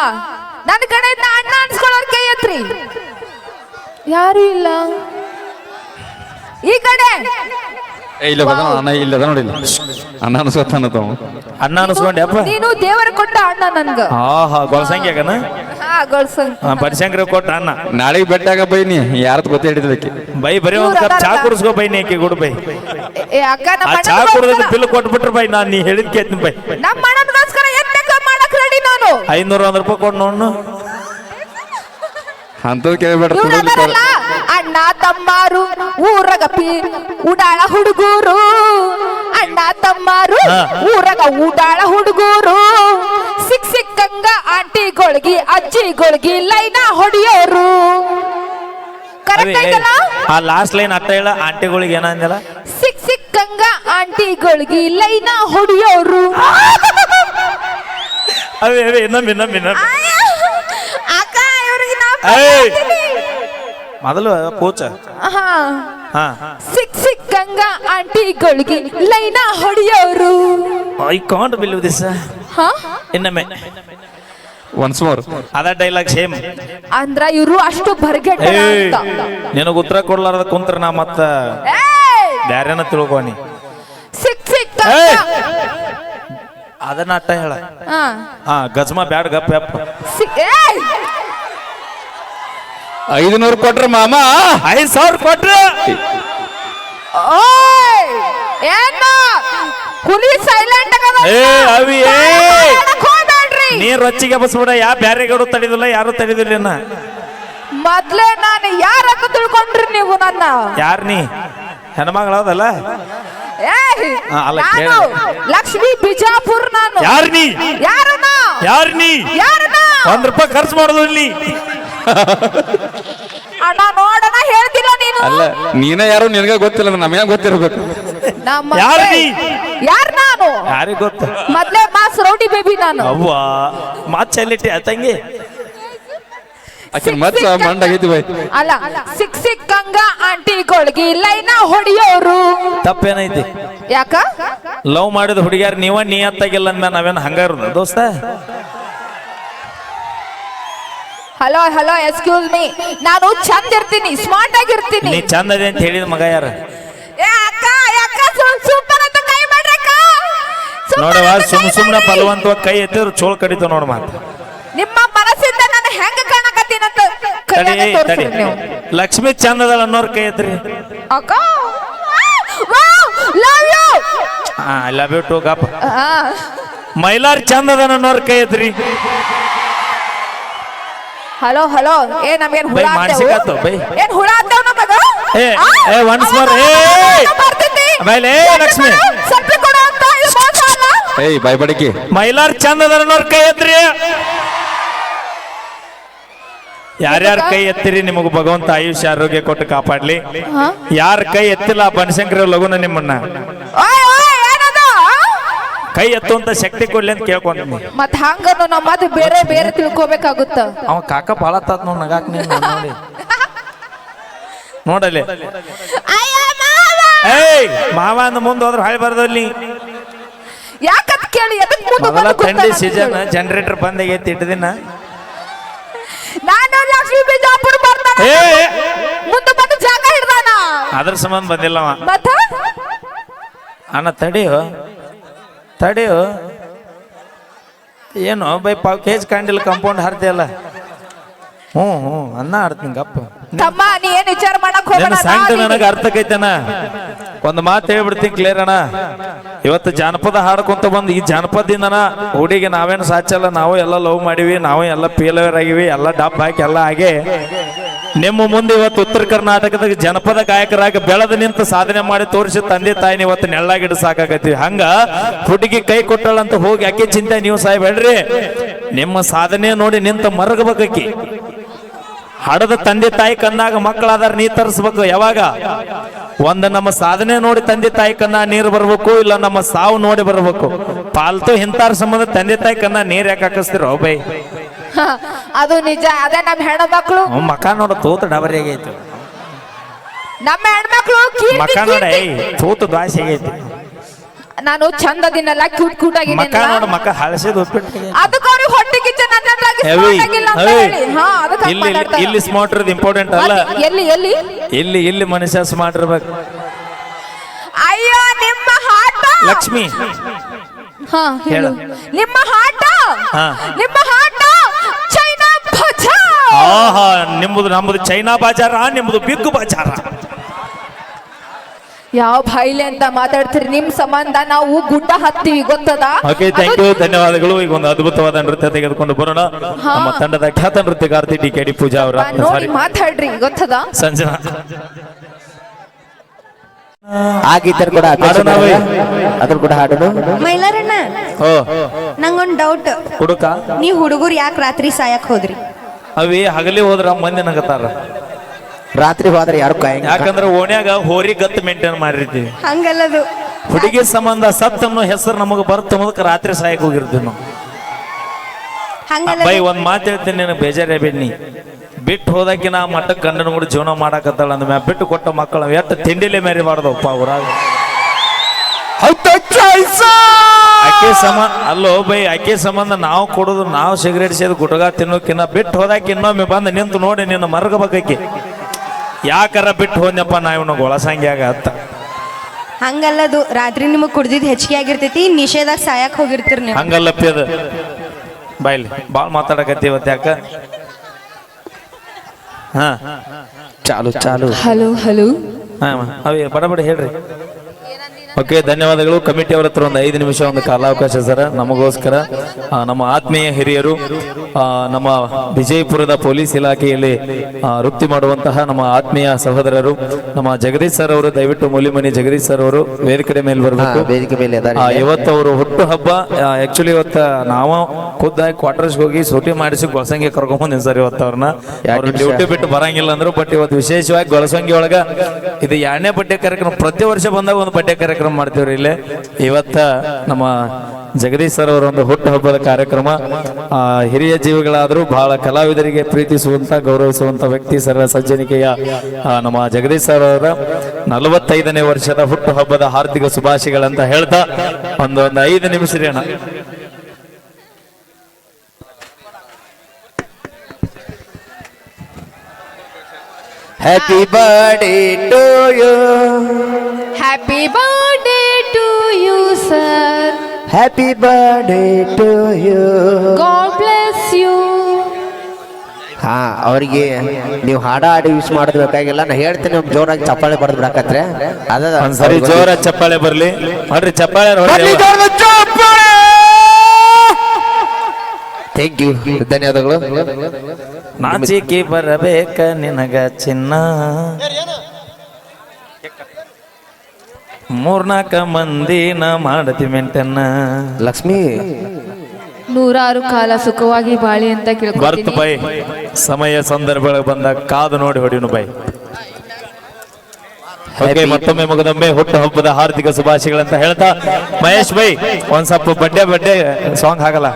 ನನ್ನ ಕಡೆಯಿಂದ ಅಣ್ಣ ಅನ್ಸ್ಕೊಳ್ಳೋರ್ ಕೈ ಎತ್ರಿ. ಯಾರು ಇಲ್ಲ. ಈ ಕಡೆ ಏ ಇಲ್ಲ ಬದ ಅಣ್ಣ ಇಲ್ಲ ಅದ ನೋಡಿಲ್ಲ. ಅಣ್ಣ ಅನ್ಸ್ಕೊತಾನ ತಾವ ಅಣ್ಣ ಅನ್ಸ್ಕೊಂಡ್ಯಪ್ಪ ನೀನು ದೇವರ ಕೊಟ್ಟ ಅಣ್ಣ ನನ್ಗ. ಆಹಾ ಹಾ ಗೊಳಸಂಗ್ಯಾಗನ ಬನಶಂಕರಿ ಕೊಟ್ಟ ಅಣ್ಣ ನಾಳೆಗೆ ಬೆಟ್ಟಾಗ ಬೈನಿ ನೀ ಗೊತ್ತ ಗೊತ್ತೇ ಹಿಡಿದಕ್ಕೆ ಬೈ ಬರೀ ಒಂದ್ ಕಪ್ ಚಾ ಕುಡಿಸ್ಕೋ ಬೈನಿ ಆಕೆ ಗುಡ್ ಬೈ. ಆ ಚಾ ಕುಡಿದ ಬಿಲ್ ಕೊಟ್ಬಿಟ್ರು ಬೈ ನಾನು ನೀ ಹೇಳಿದ್ ಕೇಳ್ತೀನಿ ಬೈ. ನಮ್ಮ ಅಣ್ಣನಿಗೋಸ್ಕರ ಏನ್ ಬೇಕಾ ಮಾಡಕ್ ರೆಡಿ ನಾನು? ಐನೂರ ಒಂದ್ ರೂಪಾಯಿ ಕೊಟ್ಟು ನೋಡ್ನು. ಇವ್ರು ಅದಾರಲ್ಲ. ಅಣ್ಣ ತಮ್ಮಾರು ಊರಗ ಪಿ ಉಡಾಳ ಹುಡುಗೂರು. ಅಣ್ಣ ತಮ್ಮಾರು ಊರಗ ಉಡಾಳ ಹುಡುಗೂರು. ಸಿಕ್ ಸಿಕ್ಕಂಗ ಆಂಟಿಗೊಳಗಿ ಅಜ್ಜಿಗೊಳಗಿ ಲೈನ ಹೊಡಿಯೋರು. ಕರೆಕ್ಟ್ ಐತಲ್ಲ? ಆ ಲಾಸ್ಟ್ ಲೈನ್ ಅಟ್ಟ ಹೇಳ ಆಂಟಿಗಳಿಗೆ ಏನಂದಿಲ್ಲ ಸಿಕ್ ಸಿಕ್ಕಂಗ ಆಂಟಿಗೊಳಗಿ ಲೈನ ಹೊಡಿಯೋರು. ಅವೇ ಅವೇ ಇನ್ನೊಮ್ಮೆ ಇನ್ನೊಮ್ಮೆ ಇನ್ನೊಮ್ಮೆ. ಅಕ್ಕ ಇವ್ರಿಗೆ ನಾ ಏಯ್! ಬರ್ತೀನಿ. ಮೊದಲು ಪೂಚ ಹಾ ಹಾ ಸಿಕ್ ಸಿಕ್ಕಂಗ ಆಂಟಿಗೊಳಗಿ ಲೈನ ಹೊಡಿಯೋರು ಐ ಕಾಂಟ್ ಬಿಲೀವ್ ದಿಸ್ ಹಾ ಇನ್ನೊಮ್ಮೆ ಒನ್ಸ್ ಮೋರ್ ಅದ ಡೈಲಾಗ್ ಸೇಮ್ ಅಂದ್ರ ಇವರು ಅಷ್ಟು ಬರ್ಗೆಟ್ಟ ಏಯ್ ಅಂತ ನಿನಗ ಉತ್ತರ ಕೊಡ್ಲಾರ್ದ ಕುಂತ್ರ ನಾ ಮತ್ತ ಏಯ್! ಬ್ಯಾರೇನ ತಿಳ್ಕೊನಿ ಸಿಕ್ ಸಿಕ್ಕಂಗ ಏಯ್! ಅದನ್ನ ಅಟ್ಟ ಹೇಳ. ಹಾ ಹಾ ಗಜ್ಮ ಬ್ಯಾಡ್ ಗಪ್ ಯಪ್ಪ ಸಿಕ್ ಏಯ್! ಐದು ನೂರು ಕೊಟ್ರ ಮಾಮ. ಐದ್ ಸಾವಿರ ಕೊಟ್ರ. ನೀರ್ ಸೈಲೆಂಟ್ ಏ ಅವಿ ಏ. ಹೋಗ್ಬೇಡ್ರಿ. ನೀ ರೊಚ್ಚಿಗೆ ಬಸ್ಬಿಡ ಯಾ ಬ್ಯಾರೆಗಡು ತಡಿದಿಲ್ಲ ಯಾರು ತಡಿದಿಲ್ಲ ಮೊದ್ಲೇ ನಾನು ಯಾರ ತಿಳ್ಕೊಂಡ್ರಿ ನೀವು ನನ್ನ? ಯಾರ್ ನೀ? ಹೆಣ್ಮಗಳದಲ್ಲ ಅಲ್ಲ. ಲಕ್ಷ್ಮೀ ಬಿಜಾಪುರ್ ನಾನು. ಯಾರ್ ನೀ? ಯಾರನ್ನ? ಯಾರ್ ನೀ? ಯಾರ ಒಂದ್ ರೂಪಾಯಿ ಖರ್ಚು ಮಾಡುದು ಇಲ್ಲಿ. <laughs> ಅಣ್ಣ ನೋಡೋಣ ಹೇಳ್ತಿಲ್ಲ ನೀನು? ಅಲ್ಲ ನೀನ ಯಾರು ನಿನಗ ಗೊತ್ತಿಲ್ಲ ನಮಗೆ ಗೊತ್ತಿರಬೇಕು? ನಮ್ಮ ಯಾರ್ ನೀ? ಯಾರ್ ನಾನು? ಯಾರಿಗೆ ಗೊತ್ತು? ಮೊದ್ಲೇ ಮಾಸ್ ರೌಡಿ ಬೇಬಿ ನಾನು. ಅವ್ವ ಮಾತ್ ಚೆಲ್ಲಿಟ್ಟಿ ಆ ತಂಗಿ? ಆಕಿನ ಮಚ್ಚ ಮಂಡಾಗೈತಿ ಬೈ ಅಲ್ಲ ಸಿಕ್ ಸಿಕ್ಕಂಗ ಆಂಟಿಗೊಳಗಿ ಲೈನ ಹೊಡಿಯೋರು. ತಪ್ಪೇನೈತಿ? ಯಾಕ? ಲವ್ ಮಾಡಿದ ಹುಡುಗಿಯಾರ ನೀವ ನಿಯತ್ತಾಗಿಲ್ಲ ಅಂದ ನಾವೇನು ಹಂಗಾರ ದೋಸ್ತ? ಹಲೋ ಹಲೋ ಎಕ್ಸ್ಕ್ಯೂಸ್ ಮೀ ನಾನು ಚಂದ ಇರ್ತೀನಿ ಸ್ಮಾರ್ಟ್ ಆಗಿರ್ತೀನಿ ನೀ ಚಂದ ಅದೇ ಅಂತ ಹೇಳಿದ ಮಗ ಯಾರ? ಏ ಅಕ್ಕ ಅಕ್ಕ ಸೂಪರ್ ಅಂತ ಕೈ ಮಾಡ್ರಕ್ಕ ಅಕ್ಕ. ನೋಡವ ಅಂತ ಸುಮ್ ಸುಮ್ನ ಮಾಡ್ರಿ. ಕೈ ಎತ್ತಿದ್ರು ಚೋಳ್ ಕಡಿತ ನೋಡ ಮಾತ. ನಿಮ್ಮ ಮನಸ್ಸಿಂದ ನಾನು ಹೆಂಗ ಕಾಣಕತ್ತೀನಿ ತಡಿ ಕೈಯಾಗ ತಡಿ ನೀವು. ಲಕ್ಷ್ಮಿ ಚಂದದಳ ಅನ್ನೋರ್ ಕೈ ಎತ್ರಿ. ಅಕ್ಕ ಲವ್ ಯು ಹಾ ಲವ್ ಯು ಟು ಗಪ್ ಮೈಲಾರ್ ಚಂದದನ ಅನ್ನೋರ್ ಕೈ ಎತ್ರಿ. ಹಲೋ ಹಲೋ ಏ ನಮ್ಗೇನ್ ಹುಳ ಬೈ, ಅಂತೇವು? ಬೈ. ಏನ್ ಹುಳ ಅಂತೇವ್ ನಮಗ ಏ? ಏ, once more, ಏ. ಆಮೇಲೆ, ಏ, ಲಕ್ಷ್ಮಿ. ಕೊಡು ಅಂತ ಇದು ಮೋಸ ಅಲ್ಲ? ಏಯ್ ಬಾಯ್ಬಡಿಕೆ ಮೈಲಾರ್ ಚಂದದನ ಅನ್ನೋರ್ ಕೈ ಎತ್ರಿ ಯಾರ್ಯಾರ ಕೈ ಎತ್ತಿರಿ ನಿಮಗ ಭಗವಂತ ಆಯುಷ್ಯ ಆರೋಗ್ಯ ಕೊಟ್ಟು ಕಾಪಾಡ್ಲಿ? ಯಾರ ಕೈ ಎತ್ತಿಲ್ಲ ಬನಶಂಕರ ಲಗುನ ನಿಮ್ಮನ್ನ ಓಯ್? ಕೈ ಎತ್ತುವಂತ ಶಕ್ತಿ ಕೊಡ್ಲಿ ಅಂತ ಕೇಳ್ಕೊಂತೀನಿ ಮತ್ ಹಂಗನು ನಮ್ಮ ಅದು ಬೇರೆ ಬೇರೆ ತಿಳ್ಕೊಬೇಕಾಗುತ್ತ? ಅವ ಕಾಕ ಬಾಳ ತಾತ್ ನೋಡ್ ನಗಾಕ್ ನೀನ್ ನೋಡಿ. ನೋಡಲ್ಲಿ! ಏಯ್ ಮಾವ ಅಂದ ಮುಂದೆ ಹೋದ್ರೆ ಹಾಳಿ ಬರ್ದಲ್ಲಿ ಯಾಕಂತ ಕೇಳಿ ಎದಕ್ ಮುಂದೆ ಮೊದಲ ಬಂದು ಥಂಡಿ ಸೀಸನ್. ಜನರೇಟರ್ ಬಂದಾಗೈತಿ ಇಟ್ಟು ದಿನ ನಾನು ಲಕ್ಷ್ಮೀ ಬಿಜಾಪುರ ಬರ್ತಾನ. ಏ ಮುಂದೆ ಬಂದು ಜಾಗ ಹಿಡ್ದಾನ. ಅದ್ರ ಸಂಬಂಧ ಬಂದಿಲ್ಲ ಅವ ಮತ್ತ? ಅಣ್ಣ ತಡಿಯೋ. ತಡಿಯೋ ಏನು ಬೈ ಪಾವ್ ಕೇಜ್ ಕಾಂಡಿಲ್ ಕಂಪೌಂಡ್ ಹಾರ್ತಿಯಲ್ಲ ಹ್ಞೂ ಹ್ಞೂ ಅನ್ನ ಆಡ್ತೀನಿ ಗಪ್ಪ ತಮ್ಮ ನೀ ಏನ್ ವಿಚಾರ ಮಾಡಕ್ ಹೋಗಬೇಡ ನಿನ್ನ ಸಂಕಟ ನನಗೆ ಅರ್ಥಕೈತನ ಒಂದು ಮಾತು ಹೇಳ್ಬಿಡ್ತೀನಿ ಕ್ಲಿಯರ್ ಅಣ್ಣ. ಇವತ್ತು ಜಾನಪದ ಹಾಡ್ಕೊಂತ ಬಂದು ಈ ಜಾನಪದದಿಂದನ ಹುಡುಗಿ ನಾವೇನು ಸಾಚಲ್ಲ ನಾವು ಎಲ್ಲ ಲವ್ ಮಾಡಿವಿ ನಾವು ಎಲ್ಲ ಫೇಲ್ಯೂರ್ ಆಗಿವಿ ಎಲ್ಲ ಡಬ್ ಹಾಕಿ ಎಲ್ಲ ಹಾಗೆ. ನಿಮ್ಮ ಮುಂದೆ ಇವತ್ತು ಉತ್ತರ ಕರ್ನಾಟಕದ ಜನಪದ ಗಾಯಕರಾಗಿ ಬೆಳೆದು ನಿಂತು ಸಾಧನೆ ಮಾಡಿ ತೋರಿಸಿ ತಂದೆ ತಾಯಿನ ಇವತ್ತು ನೆಳ್ಳಾಗಿಡ ಸಾಕಾಗತ್ತೀವಿ ಹಂಗ ಹುಡುಗಿ ಕೈ ಕೊಟ್ಟಳಂತ ಹೋಗಿ ಅಕ್ಕಿ ಚಿಂತೆ ನೀವು ಸಾಯ್ಬೇಡ್ರಿ ನಿಮ್ಮ ಸಾಧನೆ ನೋಡಿ ನಿಂತ ಮರಗಬೇಕಿ ಹಡದ ತಂದೆ ತಾಯಿ ಕಣ್ಣಾಗ ಮಕ್ಕಳಾದಾರ ನೀ ತರಿಸ್ಬೇಕು. ಯಾವಾಗ? ಒಂದ ನಮ್ಮ ಸಾಧನೆ ನೋಡಿ ತಂದೆ ತಾಯಿ ಕನ್ನ ನೀರು ಬರ್ಬೇಕು, ಇಲ್ಲ ನಮ್ಮ ಸಾವು ನೋಡಿ ಬರ್ಬೇಕು. ಪಾಲ್ತು ಇಂತಾರ ಸಂಬಂಧ ತಂದೆ ತಾಯಿ ಕನ್ನ ನೀರ್ ಯಾಕೆ ಹಾಕಿಸ್ತಿರೋ ಬೈ. <laughs> ಅದು ನಿಜ ಅದೇ ನಮ್ಮ ಹೆಣ್ಮಕ್ಳು. ಮಕ್ಕಳು ಮಕ ನೋಡ ತೋತ ಡಬರಿ ಆಗೈತಿ. ನಮ್ಮ ಹೆಣ್ಮಕ್ಳು ಮಕ್ಕ ಮಕ ನೋಡ ತೋತ ಏಯ್ ತೂತ ದ್ವಾಸಿ ಆಗೈತಿ. ನಾನು ಚಂದ ಅದಿನಲ್ಲ ಕ್ಯೂಟ್ ಕ್ಯೂಟ್ ಮಕ ನೋಡ ಮಕ ಹಳಸಿದ ಉಪ್ಪಿಟ್ಟು ಅದಕ್ಕೆ ಅವ್ರಿಗೆ ಹೊಟ್ಟೆ ಹಾ ಅದಕ್ಕೆ ಇಲ್ಲಿ ಇಲ್ಲಿ- ಇಲ್ಲಿ ಸ್ಮಾರ್ಟ್ ಇರೋದು ಇಂಪಾರ್ಟೆಂಟ್ ಅಲ್ಲ? ಎಲ್ಲಿ ಎಲ್ಲಿ? ಇಲ್ಲಿ ಇಲ್ಲಿ ಮನುಷ್ಯ ಸ್ಮಾರ್ಟ್ ಇರ್ಬೇಕು. ಅಯ್ಯೋ ನಿಮ್ಮ ಹಾಟ ಲಕ್ಷ್ಮಿ. ಹಾ ಹೇಳು. ನಿಮ್ಮ ಹಾಟ ಹಾ. ನಿಮ್ಮ ಹಾಟ ಆಹಾ ನಿಮ್ಮದು ನಮ್ಮದು ಚೈನಾ ಬಾಜಾರ ನಿಮ್ಮದು ಬಿಗ್ ಬಾಜಾರ? ಯಾವ ಬಾಯಿಲೆ ಅಂತ ಮಾತಾಡ್ತೀರಿ? ನಿಮ್ ಸಂಬಂಧ ನಾವು ಗುಡ್ಡ ಹತ್ತೀವಿ ಗೊತ್ತದ? ಓಕೆ ಥ್ಯಾಂಕ್ ಯು ಧನ್ಯವಾದಗಳು. ಈಗ ಒಂದು ಅದ್ಭುತವಾದ ನೃತ್ಯ ತೆಗೆದುಕೊಂಡು ಬರೋಣ. ನಮ್ಮ ತಂಡದ ಖ್ಯಾತ ನೃತ್ಯಗಾರ್ತಿ ಡಿ ಕೆ ಡಿ ಪೂಜಾ ಅವರ. ನೋಡಿ ಸಾರಿ ಮಾತಾಡ್ರಿ ಗೊತ್ತದ? ಸಂಜನಾ. ಆ ಗೀತರ್ ಕೂಡ ಅದ್ರ ಕೂಡ ಹಾಡೋದು ಮೈಲಾರಣ್ಣ ಓ. ನಂಗೊಂದ್ ಡೌಟ್ ಹುಡುಕ? ನೀವು ಹುಡುಗರು ಯಾಕೆ ರಾತ್ರಿ ಸಾಯಕ್ ಹೋದ್ರಿ? ಅವಿ ಹಗಲಿ ಹೋದ್ರ ಮಂದಿ ನಗತಾರ. ರಾತ್ರಿ ಹೋದ್ರೆ ಯಾರು ಕಾಯಂಗ ಯಾಕಂದ್ರೆ ಓಣ್ಯಾಗ ಹೋರಿ ಗತ್ತು ಮೇಂಟೈನ್ ಮಾಡಿರ್ತೀವಿ ಹಂಗಲ್ಲದು. ಹುಡುಗಿ ಸಂಬಂಧ ಸತ್ ಅನ್ನೋ ಹೆಸರು ನಮಗೆ ಬರ್ತ ಮುದಕ ರಾತ್ರಿ ಸಾಯಕ್ ಹೋಗಿರ್ತೀವಿ ನಾವು. ಹಂಗಲ್ಲ ಬೈ ಒಂದ್ ಮಾತು ಹೇಳ್ತೀನಿ ನಿನಗೆ ಬೇಜಾರೇ ಬಿಡ್ನಿ ಬಿಟ್ಟು ಹೋದಾಕಿ ನಾ ಮಟ್ಟಕ್ಕೆ ಗಂಡನ ಕೂಡ ಜೀವನ ಮಾಡಾಕತ್ತಾಳ ಅಂದ ಮ್ಯಾ ಬಿಟ್ಟು ಕೊಟ್ಟ ಮಕ್ಕಳು ಎಷ್ಟು ತಿಂಡಿಲೇ ಮೆರಿಬಾರ್ದಪ್ಪ ಊರಾಗ. ಅಕ್ಕಿ ಸಮ ಅಲ್ಲೋ ಬೈ ಆಕೆ ಸಂಬಂಧ ನಾವು ಕೊಡೋದು ನಾವು ಸಿಗರೇಟ್ ಸೇದು ಗುಟಗ ತಿನ್ನೋಕಿನ್ನ ಬಿಟ್ಟು ಹೋದಾಕಿ ಇನ್ನೊಮ್ಮೆ ಬಂದು ನಿಂತು ನೋಡಿ ನಿನ್ನ ಮರಗಬೇಕಿ ಯಾಕಾರ ಬಿಟ್ಟು ಹೋದ್ನಪ್ಪ ನಾ ಇವನು ಗೊಳಸಂಗ್ಯಾಗ ಅತ್ತ ಹಂಗಲ್ಲದು ರಾತ್ರಿ ನಿಮಗೆ ಕುಡ್ದಿದ್ದು ಹೆಚ್ಚಿಗೆ ಆಗಿರ್ತೈತಿ ನಿಷೇಧಾಗ ಸಾಯಕ್ ಹೋಗಿರ್ತೀರಿ ನೀವು. ಹಂಗಲ್ಲಪ್ಪಿ ಅದು. ಬಾಯ್ಲಿ ಭಾಳ ಮಾತಾಡಕತ್ತಿ ಇವತ್ತು ಯಾಕ? ಹಾ. ಚಾಲು ಚಾಲು. Hello hello. ಹಾಂ. ಅವೇ ಬಡ ಬಡ ಹೇಳ್ರಿ. ಓಕೆ ಧನ್ಯವಾದಗಳು. ಕಮಿಟಿ ಅವರ ಹತ್ರ ಒಂದು ಐದು ನಿಮಿಷ ಒಂದು ಕಾಲಾವಕಾಶ ಸರ್. ನಮಗೋಸ್ಕರ ನಮ್ಮ ಆತ್ಮೀಯ ಹಿರಿಯರು ನಮ್ಮ ವಿಜಯಪುರದ ಪೊಲೀಸ್ ಇಲಾಖೆಯಲ್ಲಿ ವೃತ್ತಿ ಮಾಡುವಂತಹ ನಮ್ಮ ಆತ್ಮೀಯ ಸಹೋದರರು ನಮ್ಮ ಜಗದೀಶ್ ಸರ್ ಅವರು ದಯವಿಟ್ಟು ಮೂಲಿಮನಿ ಜಗದೀಶ್ ಸರ್ ಅವರು ವೇದಿಕೆ ಮೇಲೆ ಬರಬೇಕು. ಇವತ್ತು ಅವರು ಹುಟ್ಟು ಹಬ್ಬ ಆಕ್ಚುಲಿ ಇವತ್ತು ನಾವು ಖುದ್ದಾಗಿ ಕ್ವಾರ್ಟರ್ಸ್ ಹೋಗಿ ಸೂಟಿ ಮಾಡಿಸಿ ಗೊಳಸಂಗಿ ಕರ್ಕೊಂಡ್ ಬಂದಿನಿ ಸರ್ ಇವತ್ತು ಅವ್ರನ್ನ. ಅವ್ರು ಡ್ಯೂಟಿ ಬಿಟ್ಟು ಬರಂಗಿಲ್ಲ ಅಂದ್ರು ಬಟ್ ಇವತ್ತು ವಿಶೇಷವಾಗಿ ಗೊಳಸಂಗಿ ಒಳಗ ಇದು ಎರಡನೇ ಪಠ್ಯ ಕಾರ್ಯಕ್ರಮ ಪ್ರತಿ ವರ್ಷ ಬಂದಾಗ ಒಂದು ಪಠ್ಯ ಕಾರ್ಯಕ್ರಮ. ಮಾಡ್ತೀವ್ರಿ ಇಲ್ಲಿ. ಇವತ್ತ ನಮ್ಮ ಜಗದೀಶ್ ಸರ್ ಅವರ ಒಂದು ಹುಟ್ಟುಹಬ್ಬದ ಕಾರ್ಯಕ್ರಮ. ಹಿರಿಯ ಜೀವಿಗಳಾದರೂ ಬಹಳ ಕಲಾವಿದರಿಗೆ ಪ್ರೀತಿಸುವಂತ, ಗೌರವಿಸುವಂತ ವ್ಯಕ್ತಿ ಸರ ಸಜ್ಜನಿಕೆಯ ನಮ್ಮ ಜಗದೀಶ್ ಸರ್ ಅವರ ನಲವತ್ತೈದನೇ ವರ್ಷದ ಹುಟ್ಟುಹಬ್ಬದ ಹಾರ್ದಿಕ ಶುಭಾಶಯಗಳಂತ ಹೇಳ್ತಾ ಒಂದು ಒಂದು ಐದು ನಿಮಿಷ ರೀ happy birthday to you happy birthday to you sir happy birthday to you god bless you ಹಾ ಅವ್ರಿಗೆ ನೀವು ಹಾಡ ಹಾಡಿ ಯೂಸ್ ಮಾಡೋದು ಬೇಕಾಗಿಲ್ಲ. ನಾ ಹೇಳ್ತೀನಿ ಒಂದ್ ಜೋರಾಗಿ ಚಪ್ಪಾಳೆ ಬಡ್ದು ಬಿಡಕತ್ರೆ. ಅದ ಒಂದ್ಸರಿ ಜೋರ ಚಪ್ಪಾಳೆ ಬರ್ಲಿ. ನೋಡ್ರಿ ಚಪ್ಪಾಳೆ ನೋಡ್ರಿ ಥ್ಯಾಂಕ್ ಯು ಧನ್ಯವಾದಗಳು. ನಾಚಿಕೆ ಬರಬೇಕ ನಿನಗ ಚಿನ್ನ. ಮೂರ್ನಾಕ ಮಂದಿನ ಮಾಡತಿ ಮೆಂಟನ್ನ. ಲಕ್ಷ್ಮಿ. ನೂರಾರು ಕಾಲ ಸುಖವಾಗಿ ಬಾಳಿ ಅಂತ ಬರ್ತ ಬರ್ತು ಬೈ. ಸಮಯ ಸಂದರ್ಭ ಬಂದಾಗ ಕಾದು ನೋಡಿ ಹೊಡಿನು ಬೈ. ಓಕೆ ಮತ್ತೊಮ್ಮೆ ಮಗದೊಮ್ಮೆ ಹುಟ್ಟು ಹಬ್ಬದ ಹಾರ್ದಿಕ ಶುಭಾಶಯಗಳಂತ ಹೇಳ್ತಾ ಮಹೇಶ್ ಬೈ ಒಂದ್ ಸ್ವಲ್ಪ ಬಡ್ಡೆ ಬಡ್ಡೆ ಸಾಂಗ್ ಆಗಲ್ಲ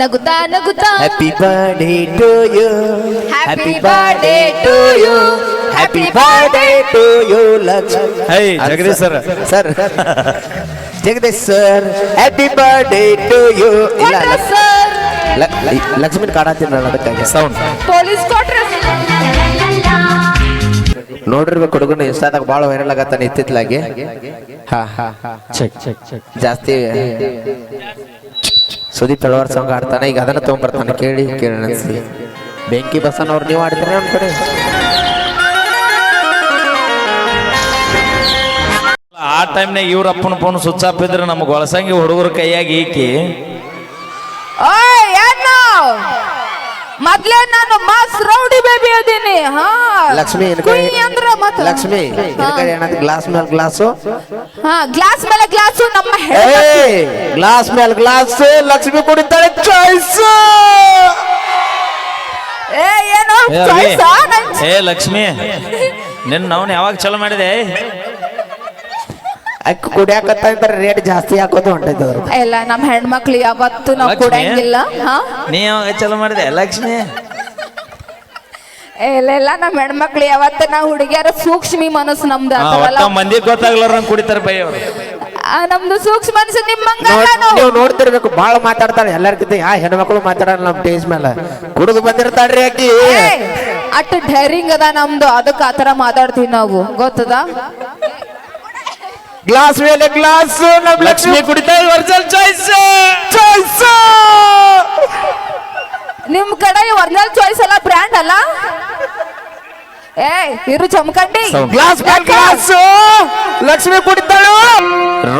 ನಗುತ್ತಾ ನಗುತ್ತಾ. Happy birthday to you happy birthday to you happy birthday to you Lakshmi hey Jagadish sir sir Jagadish sir happy birthday to you ಇಲ್ಲ ಲ- ಸರ್ ಲ- ಲ- ಲಕ್ಷ್ಮಿನ ಕಾಡತ್ತೀನಿ ನಾನು ಅದಕ್ಕಾಗಿ. ಸೌಂಡ್ ಪೊಲೀಸ್ ನೋಡಿರ್ಬೇಕು ಹುಡುಗನ ಇನ್ಸ್ಟಾದಾಗ ಭಾಳ ವೈರಲ್ ಆಗತ್ತಾನೆ ಇತ್ತಿತ್ಲಾಗಿ ಹಾ ಹಾ ಹಾ ಚೆಕ್ ಚೆಕ್ ಚೆಕ್ ಜಾಸ್ತಿ ಸುದೀಪ್ ತಳವಾರ್ ಸಾಂಗ್ ಆಡ್ತಾನೆ ಈಗ ಅದನ್ನ ತಗೊಂಡ್ಬರ್ತಾನೆ ಕೇಳಿ ಕೇಳಿ ಬೆಂಕಿ ಬಸನ್ ಅವ್ರು ನೀವು ಆಡ್ತೀರ ಅನ್ಕೊಡಿ ಕಡೆ. ಆ ಟೈಮ್ನಾಗ ಇವ್ರ ಅಪ್ಪನ ಫೋನ್ ಸ್ವಿಚ್ ಆಫ್ ಇದ್ರೆ ನಮ್ಗೆ ಒಳಸಂಗಿ ಹುಡುಗರ ಕೈಯಾಗಿ ಈಕಿ. ಓಯ್ ಏನು ಮೊದ್ಲೇ ನಾನು ಮಾಸ್ ರೌಡಿ ಬೇಬಿ ಅದೀನಿ. ಹಾ. ಲಕ್ಷ್ಮಿ ಕುಯ್ ಅಂದ್ರ ಮತ್ತ ಲಕ್ಷ್ಮಿ ಗ್ಲಾಸ್ ಮೇಲೆ ಗ್ಲಾಸು ಹಾ ಗ್ಲಾಸ್ ಮೇಲೆ ಗ್ಲಾಸು ನಮ್ಮ ಗ್ಲಾಸ್ ಮೇಲೆ ಗ್ಲಾಸ್ ಲಕ್ಷ್ಮಿ ಕುಡಿತಾಳೆ ಚಾಯ್ಸ್ ಏ ಏನು. ನನ್ ಏ ಲಕ್ಷ್ಮಿ ನಿನ್ನ ಅವನು ಯಾವಾಗ ಚಲೋ ಮಾಡಿದೆ? ಅಕ್ಕಿ ಕುಡಿಯಾಕತ್ತ ಅಂದ್ರೆ ರೇಟ್ ಜಾಸ್ತಿ ಹಾಕೋದು ಹೊಂಟೈತೆ ಅದ್ರ ಎಲ್ಲ ನಮ್ಮ ಹೆಣ್ಮಕ್ಳು ಯಾವತ್ತು ನಾವು ಲಕ್ಷ್ಮಿ? ಕುಡಂಗಿಲ್ಲ ಹಾ? ನೀ ಯಾವಾಗ ಚಲೋ ಮಾಡಿದೆ ಲಕ್ಷ್ಮಿ? ಇಲ್ಲ ನಮ್ಮ ಹೆಣ್ಮಕ್ಳು ಯಾವತ್ತ ನಾವು ಹುಡುಗಿಯರ ಸೂಕ್ಷ್ಮಿ ಮನಸ್ಸು ನಮ್ದು ಹಾ, ಮಂದಿ ಗೊತ್ತಾಗ್ಲಾರ ಕುಡಿತಾರ ಬೈ ಅವ್ರು. ಆ, ನಮ್ದು ಸೂಕ್ಷ್ಮ ಮನಸ್ಸು ನಿಮ್ಮಂಗಲ್ಲ ನಾವು. ನೀವು ನೋಡ್ತಿರ್ಬೇಕು ಬಾಳ ಮಾತಾಡ್ತಾಳೆ ಎಲ್ಲರಿಗಿಂತ ಯಾ ಹೆಣ್ಮಕ್ಳು ಮಾತಾಡಲ್ಲ ನಮ್ಮ ಟೇಜ್ ಮೇಲೆ ಕುಡಿದು ಬಂದಿರ್ತಾಳ್ರಿ ಆಕಿ ಏ, ಅಟ್ ಡೈರಿಂಗ್ ಅದ ನಮ್ದು ಅದಕ್ಕೆ ಆತರ ಮಾತಾಡ್ತೀವಿ ನಾವು. ಗೊತ್ತದ? ಗ್ಲಾಸ್ ಮೇಲೆ ಗ್ಲಾಸ್ ನಮ್ ಲಕ್ಷ್ಮಿ ಕುಡಿತಾ ಒರಿಜಿನಲ್ ಚಾಯ್ಸ್ ಚಾಯ್ಸ್ ನಿಮ್ ಕಡೆ ಒರಿಜಿನಲ್ ಚಾಯ್ಸ್ ಅಲ್ಲ ಬ್ರ್ಯಾಂಡ್ ಅಲ್ಲ? ಏ ಇರು ಚಮಕಂಡಿ. ಗ್ಲಾಸ್ ಗ್ಲಾಸ್ ಲಕ್ಷ್ಮಿ ಕುಡಿತಾಳು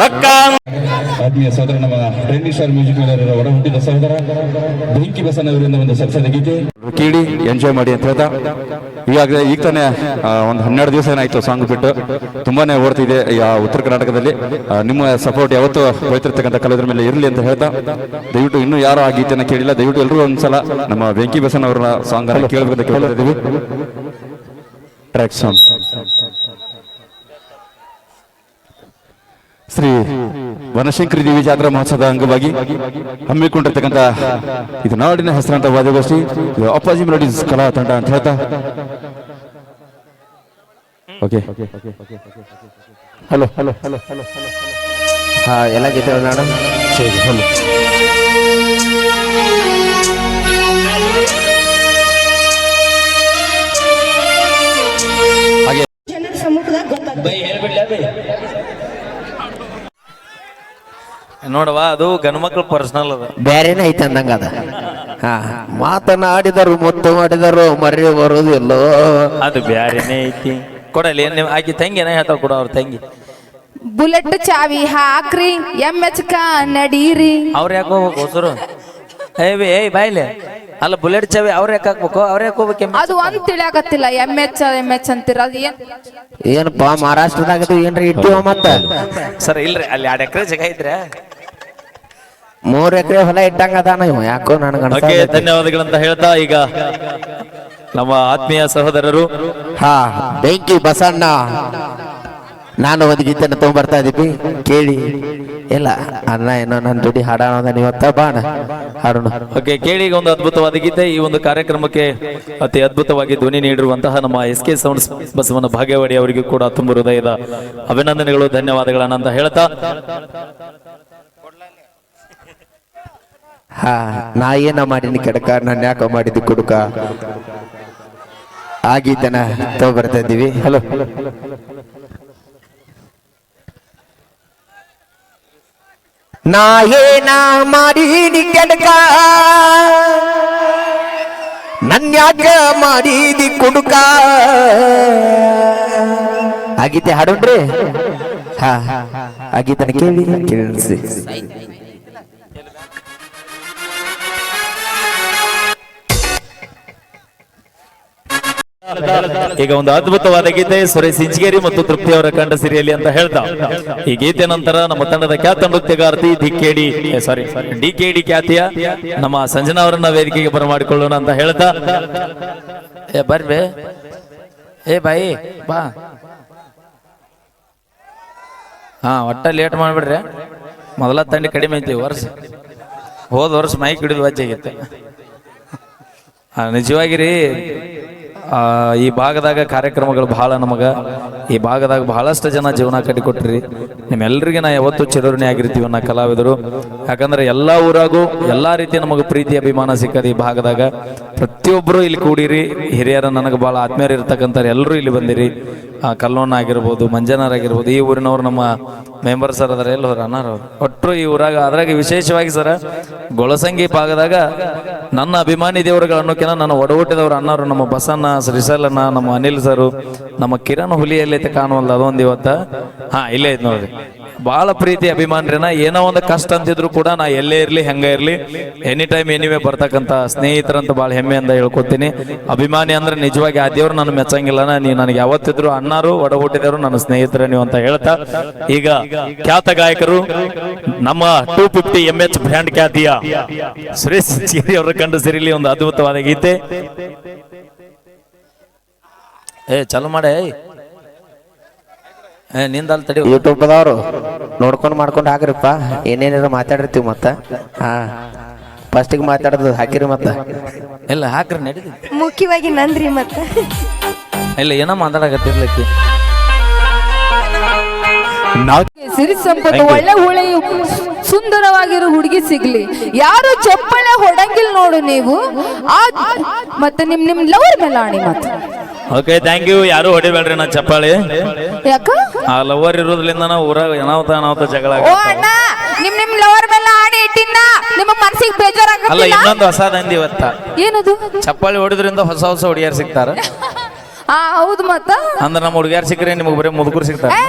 ರೊಕ್ಕ ಆತ್ಮೀಯ ಸಹೋದರ ನಮ್ಮ ಟ್ರೆಂಡಿ ಸ್ಟಾರ್ ಮ್ಯೂಸಿಕ್ ಮೇಲರ ಒಡ ಹುಟ್ಟಿದ ಸಹೋದರ ಬೆಂಕಿ ಬಸನವರಿಂದ ಒಂದು ಸರಸದ ಗೀತೆ. ಕೇಳಿ ಎಂಜಾಯ್ ಮಾಡಿ ಅಂತ ಹೇಳ್ತಾ. ಈಗಾಗಲೇ ಈಗ ತಾನೇ ಒಂದು ಹನ್ನೆರಡು ದಿವಸ ಏನಾಯ್ತು ಸಾಂಗ್ ಬಿಟ್ಟು. ತುಂಬಾನೇ ಓಡ್ತಿದೆ ಈ ಉತ್ತರ ಕರ್ನಾಟಕದಲ್ಲಿ. ನಿಮ್ಮ ಸಪೋರ್ಟ್ ಯಾವತ್ತೂ ಹೋಯ್ತಿರ್ತಕ್ಕಂಥ ಕಲಾವಿದರ ಮೇಲೆ ಇರಲಿ ಅಂತ ಹೇಳ್ತಾ. ದಯವಿಟ್ಟು ಇನ್ನೂ ಯಾರು ಆ ಗೀತೆಯನ್ನು ಕೇಳಿಲ್ಲ. ದಯವಿಟ್ಟು ಎಲ್ಲರೂ ಒಂದ್ಸಲ ನಮ್ಮ ಬೆಂಕಿ ಬಸನ್ ಅವರ ಸಾಂಗ್ ಅನ್ನು ಕೇಳಬೇಕಂತ ಕೇಳ್ತಾ ಇದ್ದೀವಿ. ಟ್ರ್ಯಾಕ್ ಸಾಂಗ್ ಶ್ರೀ ವನಶಂಕರಿ ದೇವಿ ಜಾತ್ರಾ ಮಹೋತ್ಸವದ ಅಂಗವಾಗಿ ಹಮ್ಮಿಕೊಂಡಿರ್ತಕ್ಕಂಥ ಇದು ನಾಡಿನ ಹೆಸರಾಂತ ವಾದ್ಯಗೋಷ್ಠಿ. ಅಪ್ಪಾಜಿ ಮೆಲೋಡೀಸ್ ಕಲಾ ತಂಡ ಅಂತ ಹೇಳ್ತಾ. Okay. Hello. Hello hello hello ಹಾ, ಎಲ್ಲ ಗೀತೆ ಸರಿ, ಹಲೋ. ನೋಡವ ಅದು ಗಂಡ್ಮಕ್ಳು ಪರ್ಸನಲ್ ಅದ. ಬೇರೆನೇ ಐತೆ ಅಂದಂಗ ಅದ. ಹಾ ಮಾತನಾಡಿದರು ಮುತ್ತು ಮಾಡಿದರು ಮರಿ ಬರುವುದಿಲ್ಲೋ. ಅದು ಬ್ಯಾರೇನೇ ಐತಿ. ಕೊಡಲಿ ಏನ್ ಆಕಿ ತಂಗಿ ಏನ ಹೇಳ್ತಾವ ಕೊಡ ಅವ್ರ ತಂಗಿ. ಬುಲೆಟ್ ಚಾವಿ ಹಾಕ್ರಿ ಎಂ ಎಚ್ ಕ ನಡೀರಿ. ಅವ್ರ ಯಾಕೋ ಹೋಗ್ಬೇಕು ಹೊಸರು? ಏಯ್ ಬಿ, ಏಯ್ ಬಾಯ್ಲೆ. ಅಲ್ಲ ಬುಲೆಟ್ ಚಾವಿ ಅವ್ರ ಯಾಕೆ ಹಾಕ್ಬೇಕು? ಅವ್ರ ಯಾಕೆ ಹೋಗ್ಬೇಕು? ಅದು ಒಂದ್ ತಿಳಿಯಾಕತ್ತಿಲ್ಲ ಎಂ ಎಚ್ ಎಂ ಎಚ್ ಅಂತೀರ ಅದು ಏನ್? ಏನಪ್ಪಾ ಮಹಾರಾಷ್ಟ್ರದಾಗ ಏನ್ರಿ ಇಟ್ಟಿವ ಮತ್ತ ಸರ್ ಇಲ್ರಿ ಅಲ್ಲಿ ಎರಡು ಎಕರೆ ಜಾಗ ಇದ್ರೆ. ಮೂರ್ ಎಕರೆ ಹೊಲ ಇಟ್ಟಂಗ ಅದಾನ ಇವ ಯಾಕೋ ನನಗೆ ಓಕೆ ಧನ್ಯವಾದಗಳಂತ ಹೇಳ್ತಾ ಈಗ ನಮ್ಮ ಆತ್ಮೀಯ ಸಹೋದರರು. ಹಾ ಬೆಂಕಿ ಬಸಣ್ಣ. ನಾನು ಒಂದು ಗೀತೆನ ತಗೊಂಡ್ಬರ್ತಾ ಇದ್ದೀವಿ. ಕೇಳಿ. ಇಲ್ಲ ಅಣ್ಣ ಏನೋ ನನ್ನ ಜೋಡಿ ಹಾಡೋಣ ಇವತ್ತ ಬಾಣ ಹಾಡೋಣ. ಓಕೆ ಕೇಳಿ ಈಗ ಒಂದು ಅದ್ಭುತವಾದ ಗೀತೆ. ಈ ಒಂದು ಕಾರ್ಯಕ್ರಮಕ್ಕೆ ಅತಿ ಅದ್ಭುತವಾಗಿ ಧ್ವನಿ ನೀಡಿರುವಂತಹ ನಮ್ಮ ಎಸ್ ಕೆ ಸೌಂಡ್ಸ್ ಬಸವನ ಭಾಗ್ಯವಾಡಿ ಅವರಿಗೂ ಕೂಡ ತುಂಬ ಹೃದಯದ ಅಭಿನಂದನೆಗಳು ಧನ್ಯವಾದಗಳನ್ನ ಅಂತ ಹೇಳ್ತಾ. ಹಾ ನಾ ಏನ ಮಾಡಿನಿ ಕೆಡಕ ನಾನು ಯಾಕ ಮಾಡಿದ್ದು ಕುಡುಕ. ಆ ಗೀತೆನ ಬರ್ತಾ ಇದ್ದೀವಿ. ಹಲೋ. ನಾ ಏನ ಮಾಡೀನಿ ಕೆಡಕ. ನನ್ಯಾಕ ಮಾಡಿದಿ ಕುಡುಕ. ಆಗಿತೆ ಗೀತೆ ಹಾಡೋಣ್ರಿ ಹಾ. ಆ ಗೀತೆನ ಕೇಳಿ, ಕೇಳಿಸಿ. ಈಗ ಒಂದು ಅದ್ಭುತವಾದ ಗೀತೆ ಸುರೇಶ್ ಇಂಚಗೇರಿ ಮತ್ತು ತೃಪ್ತಿ ಅವರ ಕಂಡ ಸಿರಿಯಲಿ ಅಂತ ಹೇಳ್ತಾ. ಈ ಗೀತೆ ನಂತರ ನಮ್ಮ ತಂಡದ ಖ್ಯಾತ ನೃತ್ಯಗಾರ್ತಿ D K D sorry D K D ಖ್ಯಾತಿಯ ನಮ್ಮ ಸಂಜನಾ ಅವರನ್ನ ವೇದಿಕೆಗೆ ಬರಮಾಡಿಕೊಳ್ಳೋಣ ಅಂತ ಹೇಳ್ತಾ. ಏ ಬರ್ಬೆ ಏ, ಬಾಯಿ, ಬಾ. ಹಾ, ಒಟ್ಟ ಲೇಟ್ ಮಾಡ್ಬಿಡ್ರಿ. ಮೊದಲ ತಂಡ ಕಡಿಮೆ ಐತಿ, ವರ್ಷ. ಹೋದ ವರ್ಷ ಮೈಕ್ ಹಿಡಿದು ವಜ್ಜಾಗಿತ್ತು ನಿಜವಾಗಿರಿ. ಈ ಭಾಗದಾಗ ಕಾರ್ಯಕ್ರಮಗಳು ಬಹಳ ನಮಗೆ. ಈ ಭಾಗದಾಗ ಬಹಳಷ್ಟು ಜನ ಜೀವನ ಕಟ್ಟಿಕೊಟ್ರಿ. ನಿಮ್ಮೆಲ್ಲರಿಗೆ ನಾ ಯಾವತ್ತೂ ಚಿರಋಣಿ ಆಗಿರ್ತೀವಿ ನಾ ಕಲಾವಿದರು. ಯಾಕಂದ್ರೆ ಎಲ್ಲ ಊರಾಗೂ ಎಲ್ಲ ರೀತಿ ನಮಗೆ ಪ್ರೀತಿ, ಅಭಿಮಾನ ಸಿಕ್ಕದ ಈ ಭಾಗದಾಗ. ಪ್ರತಿಯೊಬ್ಬರು ಇಲ್ಲಿ ಕೂಡಿರಿ. ಹಿರಿಯರ ನನಗೆ ಬಹಳ ಆತ್ಮೀಯರು ಇರ್ತಕ್ಕಂಥ ಎಲ್ಲರೂ ಇಲ್ಲಿ ಬಂದಿರಿ. ಕಲ್ಲೋಣ ಆಗಿರ್ಬೋದು ಮಂಜನಾರ್ ಆಗಿರ್ಬೋದು ಈ ಊರಿನವ್ರು ನಮ್ಮ ಮೆಂಬರ್ ಸರ್ ಅದ್ರ, ಎಲ್ಲ ಹೋರ ಅನಾರ ಒಟ್ಟರು ಈ ಊರಾಗ ಅದ್ರಾಗ ವಿಶೇಷವಾಗಿ ಸರ ಗೊಳಸಂಗಿ ಭಾಗದಾಗ ನನ್ನ ಅಭಿಮಾನಿ ದೇವರುಗಳು ಅನ್ನೋಕಿನ ನನ್ನ ಒಡಹುಟ್ಟಿದವರು ಅನ್ನಾರು ನಮ್ಮ ಬಸಣ್ಣ, ಶ್ರೀಶೈಲಣ್ಣ, ನಮ್ಮ ಅನಿಲ್ ಸರ್ ನಮ್ಮ ಕಿರಣ್ ಹುಲಿಯಲ್ಲಿ ಕಾಣುವಲ್ಲ ಅದೊಂದು ಇವತ್ತ. ಹಾ, ಇಲ್ಲೇ ಐತೆ ನೋಡ್ರಿ. ಬಹಳ ಪ್ರೀತಿ ಅಭಿಮಾನ್ರಿನ. ಏನೋ ಒಂದು ಕಷ್ಟ ಅಂತಿದ್ರು ಕೂಡ ನಾ ಎಲ್ಲೇ ಇರ್ಲಿ, ಹೆಂಗ ಇರ್ಲಿ ಎನಿ ಟೈಮ್ ಎನಿವೇ ಬರ್ತಕ್ಕಂತ ಸ್ನೇಹಿತರಂತ ಬಹಳ ಹೆಮ್ಮೆಯಿಂದ ಹೇಳ್ಕೊತೀನಿ. ಅಭಿಮಾನಿ ಅಂದ್ರೆ ನಿಜವಾಗಿ ಆ ದೇವ್ರು ನಾನು ಮೆಚ್ಚಂಗಿಲ್ಲ. ನೀವು ನನಗೆ ಯಾವತ್ತಿದ್ರು ಅಣ್ಣಾರು ಒಡ ನನ್ನ ಸ್ನೇಹಿತರ ನೀವು ಅಂತ ಹೇಳ್ತಾ. ಈಗ ಖ್ಯಾತ ಗಾಯಕರು, ನಮ್ಮ two fifty M H brand ಖ್ಯಾತಿಯ ಸುರೇಶ್ ಸಿರಿ ಅವರ ಕಂಡು ಸಿರಿಲಿ ಒಂದು ಅದ್ಭುತವಾದ ಗೀತೆ. ಏ, ಚಲೋ ಮಾಡೆ ಏ ನಿಂದಲ್ ತಡಿ. ಯೂಟ್ಯೂಬ್ದವ್ರು ನೋಡ್ಕೊಂಡು ಮಾಡ್ಕೊಂಡು ಹಾಕ್ರಿಪ್ಪ. ಏನೇನಾರ ಮಾತಾಡಿರ್ತೀವಿ ಮತ್ತ. ಹಾ. ಫಸ್ಟಿಗೆ ಮಾತಾಡೋದು ಹಾಕಿರಿ ಮತ್ತ. ಇಲ್ಲ ಹಾಕ್ರಿ ನಡೀತಿ ಮುಖ್ಯವಾಗಿ ನಂದ್ರಿ ಮತ್ತೆ. ಇಲ್ಲ ಏನೋ ಮಾತಾಡಕತ್ತಿರ್ಲಿಕ್ಕೆ. ನಾವು ಸಿರಿ ಸಂಪತ್ತು ಒಳ್ಳೆ ಹುಳಿ ಸುಂದರವಾಗಿರೋ ಹುಡುಗಿ ಸಿಗ್ಲಿ. ಯಾರು ಚಪ್ಪಳೆ ಹೊಡಂಗಿಲ್ಲ ನೋಡು ನೀವು. ಆ ಮತ್ತೆ ನಿಮ್ ನಿಮ್ ಲವರ್ ಮೇಲೆ ಆಣಿ ಮತ್ತೆ. ಓಕೆ ಥ್ಯಾಂಕ್ ಯು ಯಾರು ಹೊಡಿಬೇಡ್ರಿ ನಾ ಚಪ್ಪಾಳಿ. ಯಾಕ? ಆ ಲವರ್ ಇರೋದ್ರಿಂದ ನಾವು ಊರಾಗ ಏನಾವತ ಏನಾವತ ಜಗಳ ಓ ನಿಮ್ಮ ಅಣ್ಣ ನಿಮ್ ನಿಮ್ ಲವರ್ ಮೇಲೆ ಆಡಿ ಇಟ್ಟಿನ ನಿಮ್ಮ ಮನ್ಸಿಗೆ ಅಲ್ಲ ಬೇಜಾರಾಗಲ್ಲ ಇನ್ನೊಂದು ಹೊಸ ದಂದಿ ಇವತ್ತ. ಏನದು? ಚಪ್ಪಾಳಿ ಹೊಡಿದ್ರಿಂದ ಹೊಸ ಹೊಸ ಹುಡುಗಿಯರ್ ಸಿಗ್ತಾರ. ಆ ಹೌದು ಮತ್ತ? ಅಂದ್ರೆ ನಮ್ಮ ಹುಡುಗಿಯರ್ ಸಿಕ್ಕರೆ ನಿಮಗೆ ಬರೀ ಮುದುಕರು ಸಿಗ್ತಾರ. ಏ,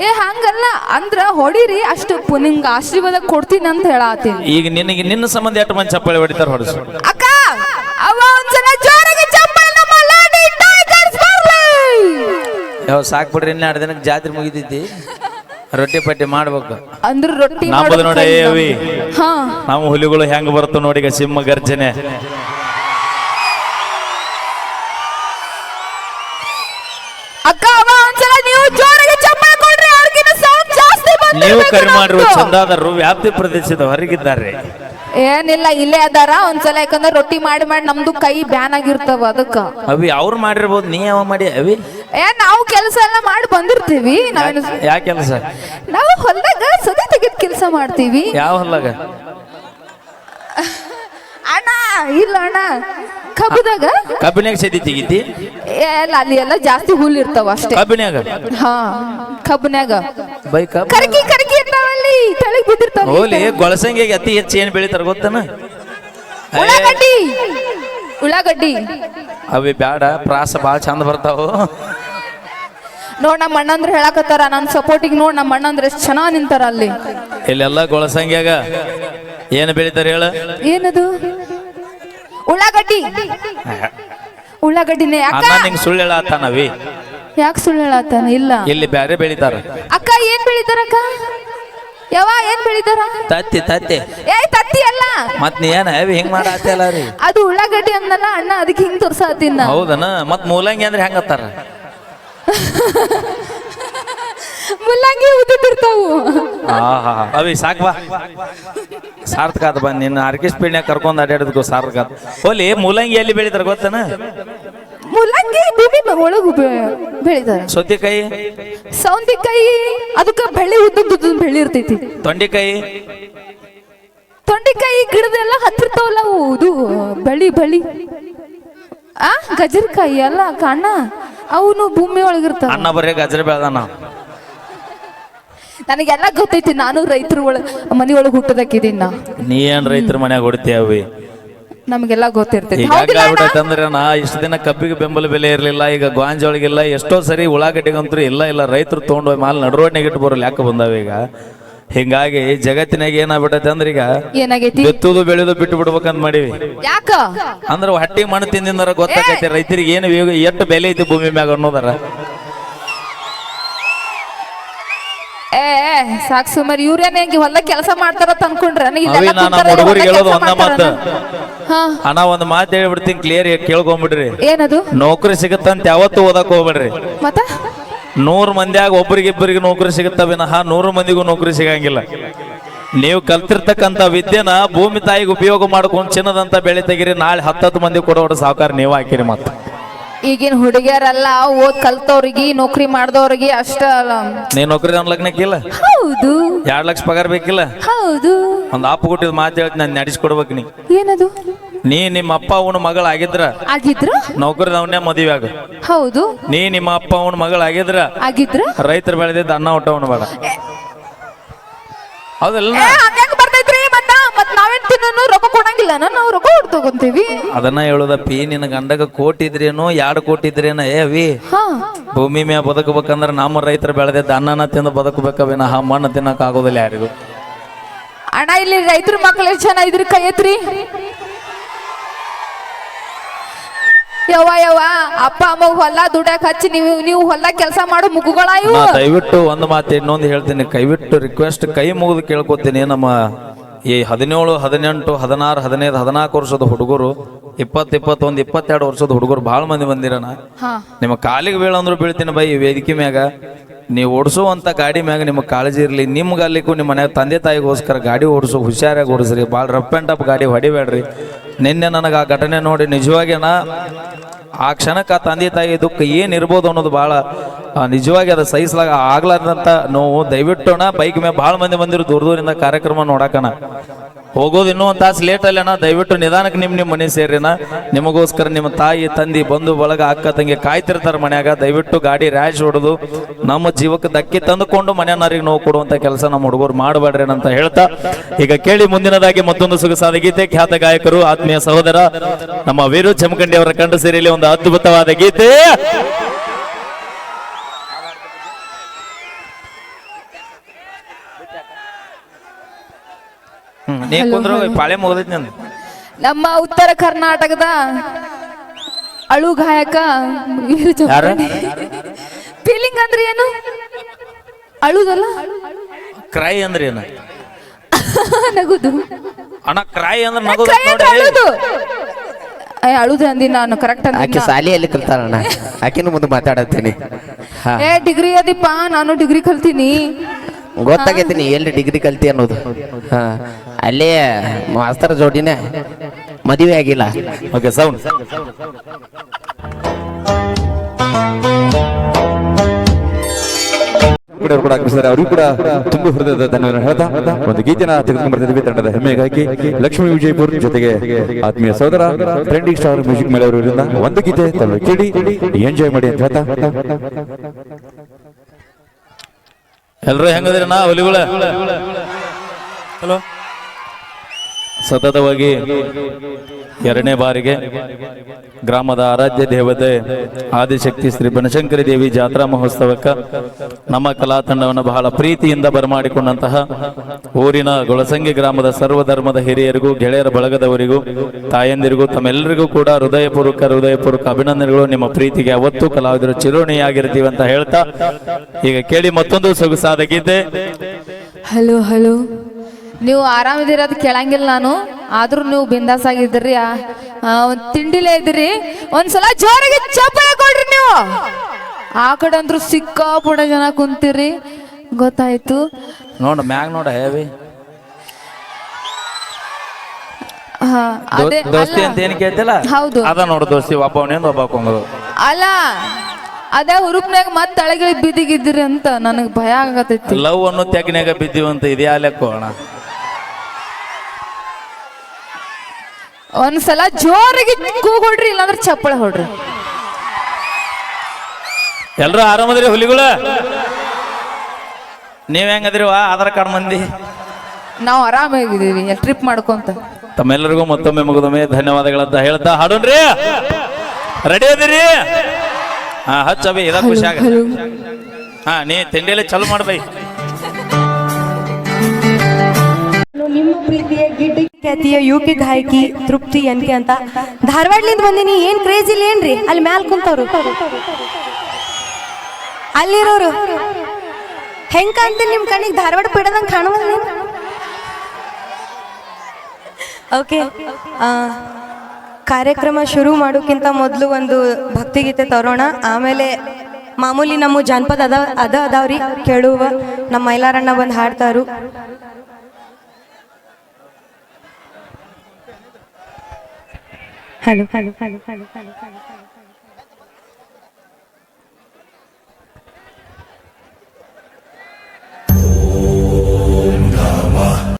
ಏ ಹಂಗಲ್ಲ. ಅಂದ್ರ ಹೊಡಿರಿ ಅಷ್ಟು ಪು- ನಿಮ್ಗೆ ಆಶೀರ್ವಾದ ಕೊಡ್ತೀನಿ ಅಂತ ಹೇಳತ್ತೀನಿ ಈಗ ನಿನಗೆ ನಿನ್ನ ಸಂಬಂಧ ಎಷ್ಟು ಮಂದಿ ಚಪ್ಪಾಳಿ ಹೊಡಿತಾರ ಹೊಡಿಸು. ಅಕ್ಕ ಯಾವ ಸಾಕ್ ಬಿಡ್ರಿ ಇನ್ನ ಎರಡು ದಿನಕ್ಕೆ ಜಾತ್ರೆ ಮುಗಿದಿದ್ದಿ? ರೊಟ್ಟಿ ಪಟ್ಟಿ ಮಾಡ್ಬೇಕು. ಅಂದ್ರ ರೊಟ್ಟಿ ನಮ್ಮದು ನೋಡಿ ಅವಿ. ಹಾ. ನಮ್ಮ ಹುಲಿಗಳು ಹೆಂಗ್ ಬರ್ತಾವ ನೋಡಿ ಈಗ ಸಿಂಹ ಗರ್ಜನೆ. ಅಕ್ಕ ಅವ ಒಂದ್ಸಲ ನೀವು ಜೋರಾಗಿ ಚಪ್ಪಾಳೆ ಕೊಡ್ರಿ ಅವ್ರಿಗಿನ್ನ ಸೌಂಡ್ ಜಾಸ್ತಿ ನೀವು ಬಂದಿರ್ಬೇಕು ಕರೆ ಮಾಡಿರುವ ನಮ್ದು. ಚಂದಾದರು ವ್ಯಾಪ್ತಿ ಪ್ರದೇಶದ ಹೊರಗಿದ್ದಾರೆ. ಏನಿಲ್ಲ ಇಲ್ಲೇ ಅದಾರ ಒಂದ್ಸಲ ಯಾಕಂದ್ರೆ ರೊಟ್ಟಿ ಮಾಡಿ ಮಾಡಿ ನಮ್ದು ಕೈ ಬ್ಯಾನ್ ಆಗಿರ್ತಾವ ಅದಕ್ಕ. ಅವಿ ಅವ್ರು ಮಾಡಿರ್ಬೋದು ನೀ ಯಾವ ಮಾಡಿ ಅವಿ? ಏ ನಾವು ಕೆಲಸ ಎಲ್ಲ ಮಾಡಿ ಬಂದಿರ್ತೀವಿ. ನಾವೇನು ಕೆಲಸ? ನಾವು ಹೊಲದಾಗ ಸದಿ ತೆಗೆದ ಕೆಲಸ ಮಾಡ್ತೀವಿ. ಯಾವ ಹೊಲ್ದಾಗ? ಅಣ್ಣ ಇಲ್ಲ ಅಣ್ಣ. ಕಬ್ಬದಾಗ ಕಬ್ಬಿನ್ಯಾಗ ಸದಿ ತೆಗಿತಿ? ಏ, ಇಲ್ಲ ಅಲ್ಲಿ ಎಲ್ಲ ಜಾಸ್ತಿ ಹುಲ್ ಇರ್ತಾವ ಅಷ್ಟೇ. ಕಬ್ಬಿನ್ಯಾಗ ಹಾ ಕಬ್ಬನ್ಯಾಗ ಬೈ ಕರಕಿ ಕರ್ಕಿ ಕರ್ಕಿ ಇರ್ತಾವಲ್ಲಿ ತಳಗ್ ಬಿದ್ದಿರ್ತಾವ ಹೋಲಿ ಗೊಳಸಂಗಿಗೆ ಅತಿ ಹೆಚ್ಚು ಏನ್ ಬೆಳಿತಾರ ಗೊತ್ತನ? ಉಳ್ಳಾಗಡ್ಡಿ. ಉಳ್ಳಾಗಡ್ಡಿ. ಅವಿ ಬ್ಯಾಡ ಪ್ರಾಸ ಭಾಳ ಚಂದ ಬರ್ತಾವು. ನೋಡ್ ನಮ್ಮ ಅಣ್ಣಂದ್ರೆ ಹೇಳಕತ್ತಾರ ನನ್ನ ಸಪೋರ್ಟಿಗೆ ನೋಡ್ ನಮ್ಮ ಅಣ್ಣಂದ್ರೆ ಎಷ್ಟು ಚೆನ್ನಾಗ್ ನಿಂತಾರ ಅಲ್ಲಿ. ಇಲ್ಲೆಲ್ಲ ಗೊಳಸಂಗ್ಯಾಗ ಏನು ಬೆಳಿತಾರ ಹೇಳ? ಏನದು? ಉಳ್ಳಾಗಡ್ಡಿ. ಉಳ್ಳಾಗಡ್ಡಿನೇ ಅಕ್ಕ. ಅಣ್ಣ ನಿಂಗೆ ಸುಳ್ಳು ಹೇಳತ್ತಾನವಿ ಯಾಕೆ ಸುಳ್ಳು ಹೇಳತ್ತಾನ? ಇಲ್ಲ. ಇಲ್ಲಿ ಬ್ಯಾರೆ ಬೆಳಿತಾರ. ಅಕ್ಕ ಏನ್ ಬೆಳಿತಾರ ಅಕ್ಕ? ಯಾವ ಏನ್ ಬೆಳಿತಾರ? ತತ್ತಿ ತತ್ತಿ. ಏ ತತ್ತಿ ಅಲ್ಲ. ಮತ್ ನೀ ಏನ ಅವಿ ಹಿಂಗ್ ಮಾಡತ್ತಲ್ಲ ರೀ? ಅದು ಉಳ್ಳಾಗಡ್ಡಿ ಅಂದಲ್ಲ ಅಣ್ಣ ಅದಕ್ಕೆ ಹಿಂಗ್ ತೋರ್ಸಾತಿನ ಹೌದನ? ಮತ್ ಮೂಲಂಗಿ ಅಂದ್ರೆ ಹೆಂಗತ್ತಾರ? <laughs> ಮುಲ್ಲಂಗಿ ಉದ್ದಿರ್ತಾವು ಆಹಾ. ಅವಿ ಸಾಕ್ವಾ ಸಾರ್ಥಕ ಆತ ಬಾ. ನಿನ್ನ ಆರ್ಕೆಸ್ಟ್ ಪೀಣ್ಯಾಗ ಕರ್ಕೊಂಡ್ ಅಡ್ಯಾಡೋದಕ್ಕೂ ಸಾರ್ಥಕ ಆತ ಹೋಲಿ ಮೂಲಂಗಿ ಎಲ್ಲಿ ಬೆಳಿತಾರ ಗೊತ್ತನ? ಮುಲ್ಲಂಗಿ ಭೂಮಿ ಒಳಗು ಬೆ- ಬೆಳಿತಾರ. ಸೌತೆಕಾಯಿ? ಸೌಂತಿಕಾಯಿ ಅದಕ್ಕ ಬೆಳೆ ಉದ್ದ ಬೆಳೆ ಇರ್ತೈತಿ ತೊಂಡೆಕಾಯಿ? ತೊಂಡೆಕಾಯಿ ಗಿಡದೆಲ್ಲ ಹತ್ತಿರ್ತಾವಲ್ಲ ಇದು ಬಳಿ ಬಳಿ ಆ ಗಜರ್ಕಾಯಿ ಅಲ್ಲ ಕಣ್ಣ? ಅವನು ಭೂಮಿ ಒಳಗಿರ್ತಾನ. ಅಣ್ಣ ಬರೇ ಗಜ್ರ ಬೆಳ್ದಾನ. ನನಗೆಲ್ಲ ಗೊತ್ತೈತಿ ನಾನು ರೈತರ ಮನಿ ಒಳಗೆ ಹುಟ್ಟದಕ್ಕಿದೀನಿ ನಾ. ನೀ ಏನ್ ರೈತರ ಮನ್ಯಾಗ ಹೊಡಿತೀವಿ ನಮಗೆಲ್ಲ ಗೊತ್ತಿರ್ತೈತಿ. ಈಗ ಹೌದಿಲ್ಲ ಅಣ್ಣ? ನಾ ಇಷ್ಟು ದಿನ ಕಬ್ಬಿಗೆ ಬೆಂಬಲ ಬೆಲೆ ಇರಲಿಲ್ಲ ಈಗ ಗಾಂಜಾಳಿಗಿಲ್ಲ ಎಷ್ಟೋ ಸರಿ ಉಳ್ಳಾಗಡ್ಡಿಗಂತೂ ಇಲ್ಲ ಇಲ್ಲ ರೈತರು ತೊಗೊಂಡು ಮಾಲ್ ನಡುವಣ್ಣಿಗೆ ಇಟ್ಟು ಬರಲ್ಲ ಯಾಕೆ ಬಂದಾವ ಈಗ? ಹಿಂಗಾಗಿ ಜಗತ್ತಿನಾಗ ಏನಾಗ್ಬಿಟ್ಟೈತೆ ಅಂದ್ರೆ ಈಗ ಏನಾಗೈತಿ? ಬಿತ್ತುದು ಬೆಳೆದು ಬಿಟ್ಟು ಬಿಡ್ಬೇಕಂತ ಮಾಡೀವಿ. ಯಾಕ? ಅಂದ್ರೆ ಹಟ್ಟಿ ಮಣ್ಣು ತಿಂದಿಂದರ ಗೊತ್ತಾಗೈತಿ ರೈತರಿಗೆ ಏನು ಎಷ್ಟು ಬೆಲೆ ಐತಿ ಭೂಮಿ ಮ್ಯಾಗ ಅನ್ನೋದಾರ. ಏ ಏ, ಸಾಕ್ ಸುಮಾರು ಇವ್ರೇನ್ ಹೆಂಗೆ ಹೊಲ ಕೆಲಸ ಮಾಡ್ತಾರ ಅನ್ಕೊಂಡ್ರ? ಅವಿ ನಾ ನಮ್ಮ ಹುಡುಗರಿಗೆ ಹೇಳೋದು ಒಂದ ಮಾತು. ಹಾ. ಅಣ್ಣ ಒಂದು ಮಾತು ಹೇಳ್ಬಿಡ್ತೀನಿ ಕ್ಲಿಯರ್ ಕೇಳ್ಕೊಂಬಿಡ್ರಿ. ಏನದು? ನೌಕರಿ ಸಿಗತ್ತಂತ ಯಾವತ್ತೂ ಓದಕ್ ಹೋಗ್ಬೇಡ್ರಿ. ಮತ್ತ? ನೂರು ಮಂದಿಯಾಗ ಒಬ್ರಿಗಿಬ್ಬರಿಗೆ ನೌಕರಿ ಸಿಗುತ್ತ ವಿನಃ ನೂರು ಮಂದಿಗೂ ನೌಕರಿ ಸಿಗಂಗಿಲ್ಲ. ನೀವು ಕಲ್ತಿರ್ತಕ್ಕಂಥ ವಿದ್ಯೆನ ಭೂಮಿ ತಾಯಿಗೆ ಉಪಯೋಗ ಮಾಡ್ಕೊಂಡು ಚಿನ್ನದಂತ ಬೆಳೆ ತೆಗಿರಿ, ನಾಳೆ ಹತ್ತತ್ತು ಮಂದಿ ಕೊಡೋರು ಸಾವುಕಾರ ನೀವು ಹಾಕಿರಿ ಮತ್ತೆ. ಈಗಿನ ಹುಡುಗಿಯರಲ್ಲ ಓದ್ ಕಲ್ತವ್ರಿಗೆ ನೌಕರಿ ಮಾಡ್ದವ್ರಿಗೆ ಅಷ್ಟ ಅಲ್ಲ. ನೀನ್ ನೌಕರಿ ಒಂದ್ ಲಗ್ನಕ್ಕಿಲ್ಲ ಹೌದು. ಎರಡ್ ಲಕ್ಷ ಪಗಾರ ಬೇಕಿಲ್ಲ? ಹೌದು. ಒಂದ್ ಆಪ್ ಕೊಟ್ಟಿದ್ ಮಾತು ಹೇಳ್ತೀನಿ ನಾನು ನಡೆಸ್ಕೊಡ್ಬೇಕು ನೀ. ಏನದು? ನೀ ನಿಮ್ಮ ಅಪ್ಪ ಅವನ ಮಗಳ ಆಗಿದ್ರ? ನೌಕರಿ ಅವನೇ ಮದುವೆ ಆಗ. ಹೌದು. ನೀ ನಿಮ್ಮ ಅಪ್ಪ ಅವನ ಮಗಳ ಆಗಿದ್ರ? ರೈತರು ಬೆಳೆದಿದ್ದ ಅನ್ನ ಹೊಟ್ಟವನು ಬೇಡ ಹೌದಲ್ಲ ತಿನ್ನೋನು ರೊಕ್ಕ ಕೊಡಂಗಿಲ್ಲ. ನಾವು ರೊಕ್ಕ ಹೊಡ್ ತಗೊಂತೀವಿ. ಅದನ್ನ ಪಿ ನಿನ್ನ ಗಂಡಗ ಕೋಟಿದ್ರೇನು ಎರಡು ಕೋಟಿದ್ರೇನ ಏ ಅವಿ ಹಾ. ಭೂಮಿ ಮ್ಯಾ ಬದುಕಬೇಕಂದ್ರ ನಮ್ಮ ರೈತರು ಬೆಳೆದಿದ್ದ ಅನ್ನನ ತಿಂದು ಬದುಕಬೇಕವಿನ ಆ ಮಣ್ಣು ತಿನ್ನಕ್ ಆಗೋದಿಲ್ಲ ಯಾರಿಗೂ. ಅಣ್ಣ ಇಲ್ಲಿ ರೈತರ ಮಕ್ಕಳು ಎಷ್ಟು ಜನ ಇದ್ರಿ? ಕೈ ಎತ್ರಿ. ಯವ್ವ ಯವ್ವ ಅಪ್ಪ ಅಮ್ಮ ಹೊಲ ದುಡ್ಯಾಕ್ ಹಚ್ಚಿ ನೀವು ನೀವು ಹೊಲ ಕೆಲಸ ಮಾಡು ಮುಗುಗಳ ಇವು ನಾ ದಯವಿಟ್ಟು ಒಂದು ಮಾತು ಇನ್ನೊಂದು ಹೇಳ್ತೀನಿ. ಕೈವಿಟ್ಟು ರಿಕ್ವೆಸ್ಟ್ ಕೈ ಮುಗಿದು ಕೇಳ್ಕೊತೀನಿ ನಮ್ಮ ಈ ಹದಿನೇಳು ಹದಿನೆಂಟು ಹದಿನಾರು ಹದಿನೈದು ಹದಿನಾಲ್ಕು ವರ್ಷದ ಹುಡುಗರು ಇಪ್ಪತ್ತು ಇಪ್ಪತ್ತೊಂದು ಇಪ್ಪತ್ತೆರಡು ವರ್ಷದ ಹುಡುಗರು ಭಾಳ ಮಂದಿ ಬಂದಿರಣ ನಿಮ್ಮ ಕಾಲಿಗೆ ಬೀಳಂದ್ರು ಬೀಳ್ತೀನಿ ಬೈ ಈ ವೇದಿಕೆ ಮ್ಯಾಗ. ನೀವು ಓಡಿಸುವಂತ ಗಾಡಿ ಮ್ಯಾಗ ನಿಮಗೆ ಕಾಳಜಿ ಇರಲಿ. ನಿಮ್ಗೆ ಅಲ್ಲಿಗೂ ನಿಮ್ಮ ಮನ್ಯಾಗ ತಂದೆ ತಾಯಿಗೋಸ್ಕರ ಗಾಡಿ ಓಡಿಸು ಹುಷಾರಾಗಿ ಓಡಿಸ್ರಿ. ಭಾಳ ರಫ್ ಆ್ಯಂಡ್ ಅಪ್ ಗಾಡಿ ಹೊಡಿಬೇಡ್ರಿ. ನಿನ್ನೆ ನನಗೆ ಆ ಘಟನೆ ನೋಡಿ ನಿಜವಾಗಿ ಆ ಕ್ಷಣಕ್ಕೆ ಆ ತಂದೆ ತಾಯಿ ದುಃಖ ಏನು ಇರ್ಬೋದು ಅನ್ನೋದು ಭಾಳ ನಿಜವಾಗಿ ಅದು ಸಹಿಸಲಾಗ ಆಗ್ಲಾರ್ದಂತ ನೋವು. ದಯವಿಟ್ಟು ನಾ ಬೈಕ್ ಮೇಲೆ ಭಾಳ ಮಂದಿ ಬಂದಿರು ದೂರ ದೂರಿಂದ ಕಾರ್ಯಕ್ರಮ ನೋಡಕಣ ಹೋಗೋದು ಇನ್ನೂ ಒಂದು ತಾಸು ಲೇಟ್ ಅಲ್ಲೇನ? ದಯವಿಟ್ಟು ನಿಧಾನಕ್ಕೆ ನಿಮ್ಮ ನಿಮ್ಮ ಮನೆ ಸೇರಿನ ನಿಮಗೋಸ್ಕರ ನಿಮ್ಮ ತಾಯಿ, ತಂದಿ, ಬಂಧು, ಬಳಗ, ಅಕ್ಕ, ತಂಗಿ ಕಾಯ್ತಿರ್ತಾರೆ ಮನ್ಯಾಗ. ದಯವಿಟ್ಟು ಗಾಡಿ ರ್ಯಾಶ್ ಹೊಡೆದು ನಮ್ಮ ಜೀವಕ್ಕೆ ಧಕ್ಕೆ ತಂದುಕೊಂಡು ಮನೆಯನ್ನರಿಗೆ ನೋವು ಕೊಡುವಂತ ಕೆಲಸ ನಮ್ಮ ಹುಡುಗರು ಮಾಡಬೇಡ್ರಿ ಅಂತ ಹೇಳ್ತಾ. ಈಗ ಕೇಳಿ ಮುಂದಿನದಾಗಿ ಮತ್ತೊಂದು ಸೊಗಸಾದ ಗೀತೆ. ಖ್ಯಾತ ಗಾಯಕರು, ಆತ್ಮೀಯ ಸಹೋದರ, ನಮ್ಮ ವೀರು ಚಮಕಂಡಿ ಅವರ ಕಂಡು ಸೇರಿಯಲ್ಲಿ ಒಂದು ಅದ್ಭುತವಾದ ಗೀತೆ. ನೀ ಕುಂದ್ರು ಪಾಳೆ ಮುಗಿದೈತಿ ನಂದು. ನಮ್ಮ ಉತ್ತರ ಕರ್ನಾಟಕದ ಅಳು ಗಾಯಕ ಫೀಲಿಂಗ್ ಅಂದ್ರೆ ಏನು? ಅಳುದಲ್ಲ? ಕ್ರೈ ಅಂದ್ರೆ ಏನು? <laughs> ನಗುದು. ಅಣ್ಣ ಕ್ರೈ ಅಂದ್ರೆ ನಗೋದು ನೋಡಿ. ಅಳುದು. ಏ ಅಳುದು ಅಂದಿ ನಾನು ಕರೆಕ್ಟ್ ಆಕೆ ಶಾಲೆಯಲ್ಲಿ ಕಲ್ತಾರಣ್ಣ ಆಕಿನ ಆಕಿನೂ ಮುಂದೆ ಮಾತಾಡತ್ತೀನಿ. ಏ ಡಿಗ್ರಿ ಅದಿಪ್ಪ ನಾನು ಡಿಗ್ರಿ ಕಲ್ತೀನಿ. ಗೊತ್ತಾಗೈತಿ ನೀ ಎಲ್ಲಿ ಡಿಗ್ರಿ ಕಲ್ತಿ ಅನ್ನೋದು. ಹಾ. ಅಲ್ಲೇ ಮಾಸ್ತರ ಜೋಡಿನೇ ಮದುವೆ ಆಗಿಲ್ಲ. ಓಕೆ ಸೌಂಡ್ ಕೂಡ ಅವ್ರು ಕೂಡ ಆಗಮಿಸಿದ್ದಾರೆ ಅವರಿಗೂ ಕೂಡ ತುಂಬು ಹೃದಯದ ಧನ್ಯವಾದ ಹೇಳ್ತಾ. ಒಂದು ಗೀತೆನ ತೆಗೆದುಕೊಂಡು ಬರ್ತಿದ್ದೀವಿ ತಂಡದ ಹೆಮ್ಮೆಗಾಗಿ ಲಕ್ಷ್ಮೀ ವಿಜಯಪುರ್ ಜೊತೆಗೆ ಆತ್ಮೀಯ ಸೋದರ ಟ್ರೆಂಡಿಂಗ್ ಸ್ಟಾರ್ ಮ್ಯೂಸಿಕ್ ಮೇಲೆ ಅವರಿಂದ ಒಂದು ಗೀತೆ ತಮ್ಮ ಕೇಳಿ ಎಂಜಾಯ್ ಮಾಡಿ ಅಂತ ಹೇಳ್ತಾ. ಎಲ್ರು ಹೆಂಗದ್ರಿ ನಾ ಹುಲಿಗಳ? ಹಲೋ ಸತತವಾಗಿ ಎರಡನೇ ಬಾರಿಗೆ ಗ್ರಾಮದ ಆರಾಧ್ಯ ದೇವತೆ ಆದಿಶಕ್ತಿ ಶ್ರೀ ಬನಶಂಕರಿ ದೇವಿ ಜಾತ್ರಾ ಮಹೋತ್ಸವಕ್ಕೆ ನಮ್ಮ ಕಲಾ ತಂಡವನ್ನು ಬಹಳ ಪ್ರೀತಿಯಿಂದ ಬರಮಾಡಿಕೊಂಡಂತಹ ಊರಿನ ಗೊಳಸಂಗಿ ಗ್ರಾಮದ ಸರ್ವಧರ್ಮದ ಹಿರಿಯರಿಗೂ, ಗೆಳೆಯರ ಬಳಗದವರಿಗೂ, ತಾಯಂದಿರಿಗೂ, ತಮ್ಮೆಲ್ಲರಿಗೂ ಕೂಡ ಹೃದಯಪೂರ್ವಕ ಹೃದಯಪೂರ್ವಕ ಅಭಿನಂದನೆಗಳು. ನಿಮ್ಮ ಪ್ರೀತಿಗೆ ಅವತ್ತು ಕಲಾವಿದರು ಚಿರೋಣಿಯಾಗಿರ್ತೀವಿ ಅಂತ ಹೇಳ್ತಾ ಈಗ ಕೇಳಿ ಮತ್ತೊಂದು ಸೊಗಸಾದ ಗೀತೆ. Hello hello. ನೀವು ಆರಾಮಿದ್ದೀರದು ಕೇಳಂಗಿಲ್ಲ ನಾನು ಆದ್ರೂ ನೀವು ಬಿಂದಾಸ್ ಆಗಿದ್ರಿ ತಿಂಡಿಲೇ ಇದ್ರಿ ಒಂದ್ಸಲ ಜೋರಿಗೆ ಚಪ್ಪಲ ಕೊಡ್ರಿ ನೀವು. ಆ ಕಡೆ ಅಂದ್ರು ಸಿಕ್ಕಾಪುಡ ಜನ ಕುಂತೀರಿ. ಗೊತ್ತಾಯ್ತು. ನೋಡ ಮ್ಯಾಗ ನೋಡ ಹೇವಿ ಹಾ ಅದೇ ದೋಸ್ತಿ ಅಲ್ಲ. ಅಂತ ಏನ್ ಕೇಳ್ತಿಲ್ಲ? ಹೌದು. ಅದ ನೋಡು ದೋಸ್ತಿ ಒಬ್ಬ ಅವನೇಂದ ಒಬ್ಬ ಕೊಂಗದು. ಅಲ್ಲ ಅದೇ ಹುರುಪ್ನಾಗ ಮತ್ತೆ ತಳಗಿಳಿ ಬಿದ್ದಿಗಿದ್ದೀರಿ ಅಂತ ನನಗೆ ಭಯ ಆಗತೈತಿ ಲವ್ ಅನ್ನು ತೆಗ್ನ್ಯಾಗ ಬಿದ್ದೀವಂತ ಇದೆಯಾ ಲೆಕ್ಕ ಅಣ್ಣ? ಒಂದ್ಸಲ ಜೋರಾಗಿ ಕೂಗೊಡ್ರಿ ಇಲ್ಲಾಂದ್ರೆ ಚಪ್ಪಳೆ ಹೊಡ್ರಿ. ಎಲ್ರು ಆರಾಮದ್ರಿ ಹುಲಿಗಳು? ನೀವ್ ಹೆಂಗದ್ರಿ ವಾ ಆಧಾರ್ ಕಾರ್ಡ್ ಮಂದಿ? ನಾವು ಆರಾಮಾಗಿದ್ದೀವಿ ಟ್ರಿಪ್ ಮಾಡ್ಕೊಂತ. ತಮ್ಮೆಲ್ಲರಿಗೂ ಮತ್ತೊಮ್ಮೆ ಮುಗಿದೊಮ್ಮೆ ಧನ್ಯವಾದಗಳಂತ ಹೇಳ್ತಾ ಹಾಡೋಣ್ರಿ. ರೆಡಿ ಅದಿರಿ? ಹಾ ಹಚ್ಚಬಿ ಇದ ಖುಷಿ ಆಗ ಹಾ ನೀ ತಿಂಡಿಯಲ್ಲಿ ಚಲೋ ಮಾಡ್ಬೈ. ನಿಮ್ಮ ಪ್ರೀತಿಯ ಗಿಡ್ಡಿ ಖ್ಯಾತಿಯ ಯುಕೆ ಗಾಯಕಿ ತೃಪ್ತಿ ಎನ್ಕೆ ಅಂತ. ಧಾರವಾಡ್ಲಿಂದ ಬಂದಿನಿ, ಏನ್ ಕ್ರೇಜ್ ಇಲ್ಲ ಏನ್ರಿ? ಅಲ್ಲಿ ಮ್ಯಾಲ್ ಕುಂತವ್ರು. ಅಲ್ಲಿರೋರು. ಹೆಂಗ್ ಕಾಣ್ತೀನಿ ನಿಮ್ ಕಣ್ಣಿಗೆ? ಧಾರವಾಡ ಬಿಡದಂಗ್ ಕಾಣುವಲ್ಲ ಓಕೆ ಕಾರ್ಯಕ್ರಮ ಶುರು ಮಾಡೋಕ್ಕಿಂತ ಮೊದಲು ಒಂದು ಭಕ್ತಿಗೀತೆ ತರೋಣ. ಆಮೇಲೆ ಮಾಮೂಲಿ ನಮ್ಮ ಜಾನಪದ ಅದ ಅದ ಅದಾವ್ರಿ. ಕೇಳುವ ನಮ್ಮ ಮೈಲಾರಣ್ಣ ಬಂದು ಹಾಡ್ತಾರು Hello, hello, hello, hello, hello, hello, hello. Namah.